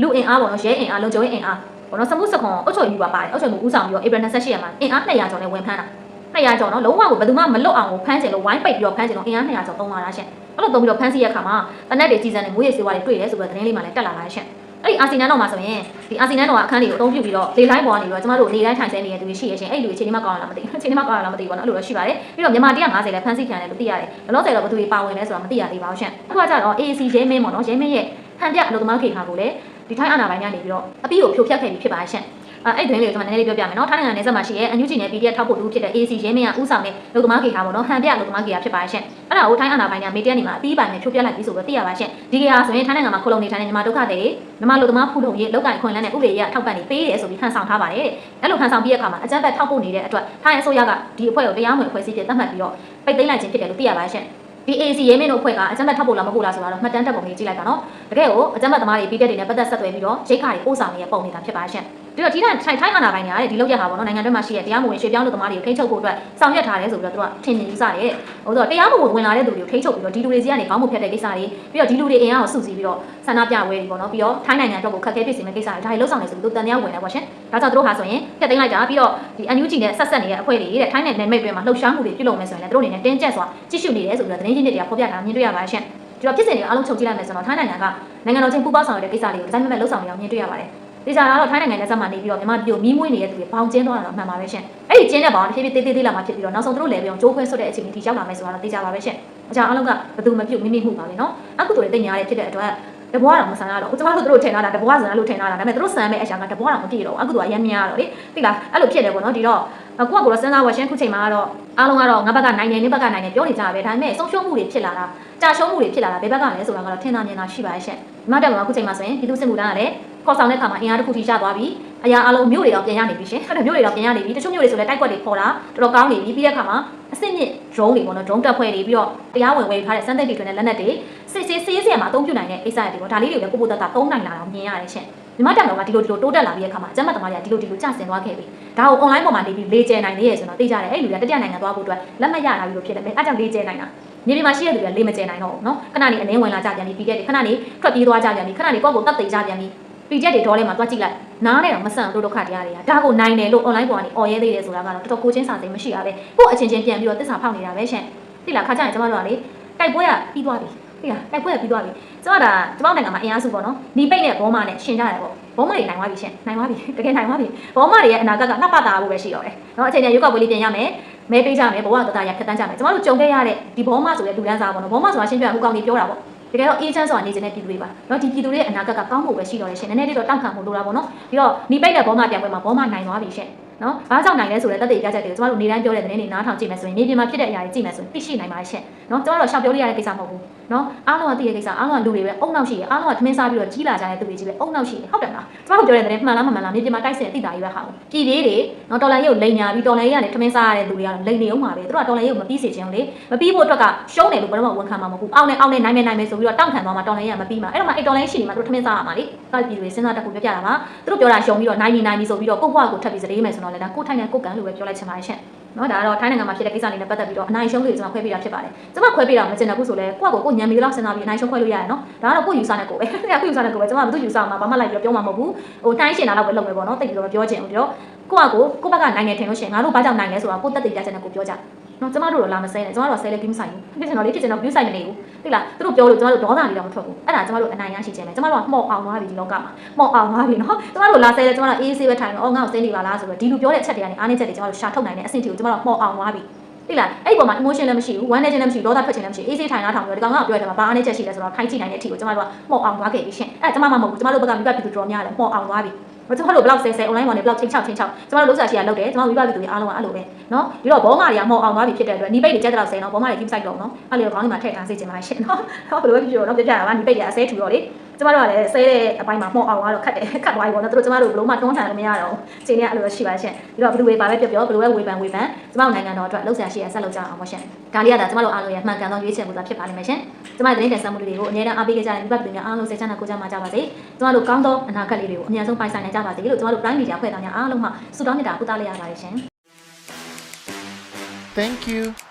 လူအင်အားပေါ့နော်ရဲအင်အားလုံခြုံရေးအင်အား ပေါ့နော်စမှုစခွန်အုတ်ချုပ်ယူပါပါတယ်အုတ်ချုပ်မှုဦးဆောင်ပြီးတော့ April 28ရက်မှာအင်အား200ကျော်နဲ့ဝင်ဖမ်းတာ200ကျော်နော်လုံးဝကိုဘယ်သူမှမလွတ်အောင်ကိုဖမ်းချင်လို့ဝိုင်းပိတ်ပြီးတော့ဖမ်းချင်လို့အင်အား200ကျော်သုံးလာတာရှင်အဲ့လိုသုံးပြီးတော့ဖမ်းဆီးရခါမှာတနက်တွေကြီးစံနေမွေးရစေဝါတွေတွေ့ရဲဆိုပြီးတော့သတင်းလေးမှလည်းတက်လာတာရှင်အဲ့ဒီအာဆီနန်တော့မှာဆိုရင်ဒီအာဆီနန်တော့အခန်းတွေကိုအသုံးပြုပြီးတော့လေလိုင်းပေါ်ကနေပြီးတော့ကျမတို့နေတိုင်းထိုင်ဆင်းနေတဲ့သူတွေရှိရရှင်အဲ့ဒီလူတွေအချိန်ဒီမှာကောင်းလားမသိဘူးအချိန်ဒီမှာကောင်းလားမသိဘူးပေါ့နော်အဲ့လိုတော့ရှိပါတယ်ပြီးတော့မြန်မာ150လည်းဖမ်းဆီးခံတယ်လို့သိရတယ်ဘယ်လို့ဆယ်တော့ဘယ်သူတွေပါဝင်လဲဆိုတာမသိရသေးပါဘူးရှင်အခုကကြတော့ AAC ရဲမင်းပေါ့နော်ရဲမင်းရဲ့ဟန်ပြအလုပ်သမားခေခါကိုလည်း ဒီထိုင်းအာဏာပိုင်ကနေပြီးတော့အပြီးကိုဖြိုဖျက်ခဲ့ပြီးဖြစ်ပါရှင်အဲ့အဲ့တွင်လေးကိုကျွန်မနည်းနည်းလေးပြောပြမယ်နော်ထိုင်းနိုင်ငံနယ်စပ်မှာရှိရဲ့အန်ယူဂျီနဲ့ PDF ထောက်ဖို့တူဖြစ်တဲ့ AC ရဲမင်းကဥဆောင်တဲ့လူသမားခေခါပေါ့နော်ဟန်ပြလူသမားခေခါဖြစ်ပါရှင်အဲ့ဒါကိုထိုင်းအာဏာပိုင်ကမေတ္တနေမှာအပြီးပိုင်နဲ့ဖြိုဖျက်လိုက်ပြီးဆိုတော့သိရပါရှင်ဒီခေခါဆိုရင်ထိုင်းနိုင်ငံမှာခုလုံနေထိုင်တဲ့မြန်မာဒုက္ခတွေမြန်မာလူသမားဖူလုံရေးလောက်ကင်ခွင့်လန်းနဲ့ဥပဒေရေးအထောက်ပံ့နေပေးတယ်ဆိုပြီးဟန်ဆောင်ထားပါတယ်တဲ့အဲ့လိုဟန်ဆောင်ပြီးတဲ့အခါမှာအကြမ်းဖက်ထောက်ပို့နေတဲ့အတွက်ထိုင်းအစိုးရကဒီအဖွဲ့ကိုတရားဝင်ဖွဲ့စည်းဖြစ်သတ်မှတ်ပြီးတော့ပိတ်သိမ်းလိုက်ခြင်းဖြစ်တယ်လို့သိရပါရှင် ဒီ AC ရဲမင်းတို့အဖွဲ့ကအကြမ်းဖက်ထောက်ပို့လားမဟုတ်လားဆိုတော့မှတ်တမ်းတက်ပုံလေးကြည့်လိုက်ပါနော်တကယ်ကိုအကြမ်းဖက်သမားတွေပြီးတဲ့တွေနဲ့ပတ်သက်ဆက်သွယ်ပြီးတော့ရိတ်ခါတွေပို့ဆောင်နေတဲ့ပုံနေတာဖြစ်ပါရှင် ပြီးတော့ဒီတိုင်းထိုင်ထိုင်းအာဏာပိုင်တွေကတဲ့ဒီလောက်ရဟာပေါ့နော်နိုင်ငံတွင်းမှာရှိတဲ့တရားမဝင်ရွှေပြောင်းလူသမားတွေကိုထိန်းချုပ်ဖို့အတွက်ဆောင်ရွက်ထားတယ်ဆိုပြီးတော့သူကထင်မြင်ယူဆတယ်ဟိုဆိုတော့တရားမဝင်ဝင်လာတဲ့သူတွေကိုထိန်းချုပ်ပြီးတော့ဒီလူတွေစီကနေခေါင်းမဖြတ်တဲ့ကိစ္စတွေပြီးတော့ဒီလူတွေအင်အားကိုစုစည်းပြီးတော့ဆန္ဒပြပွဲတွေပေါ့နော်ပြီးတော့ထိုင်းနိုင်ငံအတွက်ကိုခက်ခဲဖြစ်စေမယ့်ကိစ္စတွေဒါတွေလှုပ်ဆောင်နေဆိုပြီးသူတန်တရားဝင်တယ်ပေါ့ရှင်ဒါကြောင့်သူတို့ဟာဆိုရင်ဖျက်သိမ်းလိုက်တာပြီးတော့ဒီ NUG နဲ့ဆက်ဆက်နေတဲ့အဖွဲ့တွေတဲ့ထိုင်းနိုင်ငံနယ်မိတ်တွေမှာလှုပ်ရှားမှုတွေပြုလုပ်မယ်ဆိုရင်လည်းသူတို့အနေနဲ့တင်းကျပ်စွာကြည့်ရှုနေတယ်ဆိုပြီးတော့သတင်းချင်းတွေကဖော်ပြတာမြင်တွေ့ရပါရှင်ဒီတော့ဖြစ်စဉ်တွေအားလုံးချုပ်ကြည့်လိုက်မယ်ဆိုတော့ထိုင်းနိုင်ငံကနိုင်ငံတော်ချင်းပူးပေါင်းဆောင်ရွက်တဲ့ကိစ္စတွေကိုဇိုင်းမမဲ့လှုပ်ဆောင်နေအောင်မြင်တွေ့ရပါတယ် ဒီကြတော့ထိုင်းနိုင်ငံနဲ့ဆက်မှနေပြီးတော့မြန်မာပြည်ကိုမီးမွေးနေတဲ့သူတွေပေါင်ကျင်းသွားတာတော့မှန်ပါပဲရှင်အဲ့ဒီကျင်းတဲ့ပေါင်တစ်ဖြည်းဖြည်းတေးသေးသေးလာမှဖြစ်ပြီးတော့နောက်ဆုံးသူတို့လည်းပြောင်းကြိုးခွင်းဆွတ်တဲ့အချိန်ကြီးရောက်လာမယ်ဆိုတာတော့သိကြပါပဲရှင်အကြအားလုံးကဘယ်သူမှပြုတ်မိမိမှုပါပဲနော်အခုတို့လည်းတင်ညာရတဲ့ဖြစ်တဲ့အတွက်တဘွားတော့မဆန်ရတော့ကျွန်တော်တို့တို့ထင်ထားတာတဘွားဆန်လို့ထင်ထားတာဒါပေမဲ့တို့ဆန်မဲ့အရာကတဘွားတော့မပြည့်တော့အခုတို့အရင်များတော့လေသိလားအဲ့လိုဖြစ်တယ်ပေါ့နော်ဒီတော့ကိုကကိုတော့စဉ်းစားဝရှင်ခုချိန်မှာကတော့အားလုံးကတော့ငါဘက်ကနိုင်တယ်နေဘက်ကနိုင်တယ်ပြောနေကြတာပဲဒါပေမဲ့ဆုံးရှုံးမှုတွေဖြစ်လာတာကြာရှုံးမှုတွေဖြစ်လာတာဘယ်ဘက်ကလဲဆိုတာကတော့ထင်သာမြင်သာရှိပါရဲ့ရှင်ဒီမှာတက်မှာခုချိန်မှာဆိုရင်ဒီသူစစ်မှုတန်းကလည်း ခေါ်ဆောင်တဲ့ခါမှာအင်အားတစ်ခုထိရသွားပြီအရာအလုံးမျိုးတွေတော့ပြန်ရနေပြီရှင်အဲ့ဒါမျိုးတွေတော့ပြန်ရနေပြီတချို့မျိုးတွေဆိုလည်းတိုက်ကွက်တွေပေါ်တာတော်တော်ကောင်းနေပြီပြီးတဲ့ခါမှာအစစ်မြင့် drone တွေပေါ့နော် drone တက်ဖွဲ့တွေပြီးတော့တရားဝင်ဝယ်ထားတဲ့စမ်းသပ်တွေတွေနဲ့လက်နက်တွေစစ်စစ်စစ်စစ်မှာအသုံးပြုနိုင်တဲ့ကိစ္စတွေပေါ့ဒါလေးတွေကိုလည်းပို့ပို့တတ်တာသုံးနိုင်လာတော့မြင်ရတယ်ရှင်မြမတက်တော်ကဒီလိုဒီလိုတိုးတက်လာပြီးတဲ့ခါမှာအကျမ်းမသမားတွေကဒီလိုဒီလိုကျဆင်းသွားခဲ့ပြီဒါကို online ပေါ်မှာနေပြီးလေကျယ်နိုင်နေရဆိုတော့သိကြတယ်အဲ့လူတွေကတတိယနိုင်ငံသွားဖို့အတွက်လက်မှတ်ရတာပြီးလို့ဖြစ်တယ်အဲ့ကြောင့်လေကျယ်နိုင်တာမြေပြင်မှာရှိတဲ့လူတွေကလေမကျယ်နိုင်တော့ဘူးနော်ခဏနေအနည်းဝင်လာကြပြန်ပြီပြီးခဲ့တယ်ခဏနေထွက်ပြေးသွားကြပြန်ပြီခဏနေကိုယ့်ကိုတတ်သိကြပြန်ပြီ ပီချက်တွေဒေါ်ထဲမှာတွားကြည့်လိုက်နားနဲ့တော့မဆန့်ဘူးဒုက္ခတရားတွေကဒါကိုနိုင်တယ်လို့ online ပေါ်ကနေអော်ရဲသေးတယ်ဆိုတာကတော့တော်တော်ကိုချင်းစာသိမရှိရပဲကို့အချင်းချင်းပြန်ပြီးတော့တစ္ဆာဖောက်နေတာပဲရှင်သိလားခါကြရင်ကျမတို့ကလေတိုက်ပွဲကပြီးသွားပြီသိလားတိုက်ပွဲကပြီးသွားပြီကျမကကျမနိုင်ငံမှာအင်အားစုပေါ့နော်နီပိတ်နဲ့ဘောမနဲ့ရှင်ကြတယ်ပေါ့ဘောမတွေနိုင်သွားပြီရှင်နိုင်သွားပြီတကယ်နိုင်သွားပြီဘောမတွေရဲ့အနာဂတ်ကနှစ်ပတ်တာဖို့ပဲရှိတော့တယ်နော်အချိန်နဲ့ရုပ်ကပွဲလေးပြင်ရမယ်မဲပေးကြမယ်ဘဝတတရဖြတ်တန်းကြမယ်ကျမတို့ကြုံခဲ့ရတဲ့ဒီဘောမဆိုတဲ့လူဒန်းစားပေါ့နော်ဘောမဆိုတာရှင်းပြဟိုကောင်ကြီးပြောတာပေါ့တ ကယ်တော့အေးချမ်းစွာနေခြင်းတဲ့ပြည်သူတွေပါเนาะဒီပြည်သူတွေရဲ့အနာဂတ်ကကောင်းဖို့ပဲရှိတော့တယ်ရှင်နည်းနည်းလေးတော့တောင့်ခံဖို့လိုတာပေါ့နော်ပြီးတော့နီပိတ်တဲ့ဘောမပြန်ပွဲမှာဘောမနိုင်သွားပြီရှင် နော်ဘာကြောင့်နိုင်လဲဆိုတဲ့တက်တဲ့ပြချက်တွေကိုကျမတို့နေတိုင်းပြောတဲ့သတင်းတွေနားထောင်ကြည့်မယ်ဆိုရင်မြေပြင်မှာဖြစ်တဲ့အရာတွေကြည့်မယ်ဆိုရင်သိရှိနိုင်ပါရှင့်နော်ကျမတို့ရှောက်ပြောလို့ရတဲ့ကိစ္စမဟုတ်ဘူးနော်အားလုံးကသိတဲ့ကိစ္စအားလုံးကလူတွေပဲအုံနောက်ရှိရအားလုံးကသမင်းစားပြီးတော့ကြီးလာကြတဲ့သူတွေကြီးပဲအုံနောက်ရှိရဟုတ်တယ်မလားကျမတို့ပြောတဲ့သတင်းမှန်လားမမှန်လားမြေပြင်မှာတိုက်စင်သိတာကြီးပဲဟာပြည်သေးတွေနော်တော်လိုင်းရုပ်လိန်ညာပြီးတော်လိုင်းကြီးကနေသမင်းစားရတဲ့သူတွေကတော့လိန်နေအောင်ပါပဲသူတို့ကတော်လိုင်းရုပ်မပြီးစေချင်ဘူးလေမပြီးဖို့အတွက်ကရှုံးတယ်လို့ဘယ်တော့မှဝန်ခံမှာမဟုတ်ဘူးအောင်းနေအောင်းနေနိုင်မယ်နိုင်မယ်ဆိုပြီးတော့တောင့်ခံသွားမှာတော်လိုင်းရမပြီးမှာအဲ့တော့မှအဲ့တော်လိုင်းရှိနေမှာသူတို့သမင်းစားရမှာလေအဲ့ပြည်သူတွေစဉ်းစားတတ်ဖို့ပြောပြတာပါသူတို့ပြောတာရှုံပြီးတော့နိုင်နေနိုင်ပြီဆိုပြီးတော့ကိုယ့်ဘဝကိုထပ်ပြီးစတေးမယ်ဆိုတော့လေဒါကိုယ်ထိုင်တဲ့ကိုယ်ကံလို့ပဲပြောလိုက်ချင်ပါတယ်ရှင်နော်ဒါကတော့ထိုင်းနိုင်ငံမှာဖြစ်တဲ့ကိစ္စလေးနဲ့ပတ်သက်ပြီးတော့အနိုင်ရှုံးလေးကျွန်တော်ခွဲပေးတာဖြစ်ပါတယ်ကျွန်မခွဲပေးတာမကျင်တဲ့ခုဆိုလဲကိုယ့်ကိုကိုညံမီလောက်စဉ်းစားပြီးအနိုင်ရှုံးခွဲလို့ရတယ်နော်ဒါကတော့ကိုယ့်ယူဆနဲ့ကိုယ်ပဲကိုယ့်ယူဆနဲ့ကိုယ်ပဲကျွန်မဘယ်သူယူဆမှာဘာမှလိုက်ပြောပြောမှာမဟုတ်ဘူးဟိုတိုင်းရှင်တာတော့ပဲလုပ်မယ်ပေါ့နော်တိတ်ပြီးတော့ပြောချင်ဘူးဒီတော့ကိုယ့်ကိုကိုယ့်ဘက်ကနိုင်တယ်ထင်လို့ရှိရင်ငါတို့ဘာကြောင့်နိုင်လဲဆိုတာကိုယ့်တက်တည်ပြချက်နဲ့ကိုယ်ပြောကြ နော်ကျမတို့တော့လာမဆဲနဲ့ကျမတို့ကဆဲလဲပြီးမဆိုင်ဘူးဖြစ်ချင်တော့လေဖြစ်ချင်တော့ view ဆိုင်မနေဘူးသိလားသူတို့ပြောလို့ကျမတို့ဒေါသလေးတော့မထွက်ဘူးအဲ့ဒါကျမတို့အနိုင်ရရှိခြင်းပဲကျမတို့ကမှော့အောင်သွားပြီဒီလောကမှာမှော့အောင်သွားပြီနော်ကျမတို့လာဆဲလဲကျမတို့အေးဆေးပဲထိုင်တော့အော်ငါ့ကိုဆဲနေပါလားဆိုတော့ဒီလူပြောတဲ့အချက်တွေကနေအားနည်းချက်တွေကျမတို့ရှာထုတ်နိုင်တဲ့အဆင့်ထိကိုကျမတို့မှော့အောင်သွားပြီသိလားအဲ့ဒီပေါ်မှာ emotion လည်းမရှိဘူးဝမ်းနေခြင်းလည်းမရှိဘူးဒေါသထွက်ခြင်းလည်းမရှိဘူးအေးဆေးထိုင်တာထောင်ပြီးတော့ဒီကောင်ကပြောတယ်မှာဘာအားနည်းချက်ရှိလဲဆိုတော့ခိုင်းကြည့်နိုင်တဲ့အထိကိုကျမတို့ကမှော့အောင်သွားခဲ့ပြီရှင်အဲ့ဒါကျမမှမဟုတ်ဘူးကျမတို့ဘက်ကမိဘပြည်သူတော်များတယ်မှော့အောင်သွားပြီမ ကျမတို့ blog ဆဲဆဲ online ပေါ်နေ blog ချင်းချောက်ချင်းချောက်ကျမတို့လုံးစားရှိရလုပ်တယ်ကျမတို့ဝိပပြည်သူတွေအားလုံးကအဲ့လိုပဲနော်ဒီတော့ဘောမတွေကမော်အောင်သွားပြီဖြစ်တဲ့အတွက်ညီပိတ်တွေကြက်တဲ့လောက်ဆဲနော်ဘောမတွေ keep site တော့နော်အဲ့လိုခေါင်းထဲမှာထည့်ထားစေချင်ပါရှင်နော်ဟုတ်ဘယ်လိုဖြစ်လို့တော့ပြပြတာပါညီပိတ်တွေအဆဲထူတော့လေ ကျမတို့ကလည်းဆဲတဲ့အပိုင်းမှာမော်အောင်သွားတော့ခတ်တယ်ခတ်သွားပြီပေါ့နော်သူတို့ကျမတို့ဘလို့မှတွန်းထန်လို့မရတော့ဘူးချိန်တွေကအဲ့လိုရှိပါရှင်ပြီးတော့ဘယ်လိုပဲပါပဲပြောပြောဘယ်လိုပဲဝေဖန်ဝေဖန်ကျမတို့နိုင်ငံတော်အတွက်လှုပ်ရှားရှိရဆက်လုပ်ကြအောင်ပါရှင်ဒါလေးကဒါကျမတို့အားလုံးရဲ့မှန်ကန်သောရွေးချယ်မှုသာဖြစ်ပါလိမ့်မယ်ရှင်ကျမတို့သတင်းတင်ဆက်မှုတွေကိုအများအားပေးကြတဲ့ဒီဘက်ပြည်များအားလုံးစိတ်ချမ်းသာကိုကြမှာကြပါစေကျမတို့ကောင်းသောအနာဂတ်လေးတွေကိုအများဆုံးပိုင်ဆိုင်နိုင်ကြပါစေလို့ကျမတို့ Prime Media ဖွဲ့သားများအားလုံးမှဆုတောင်းမေတ္တာပို့သလိုက်ရပါတယ်ရှင် Thank you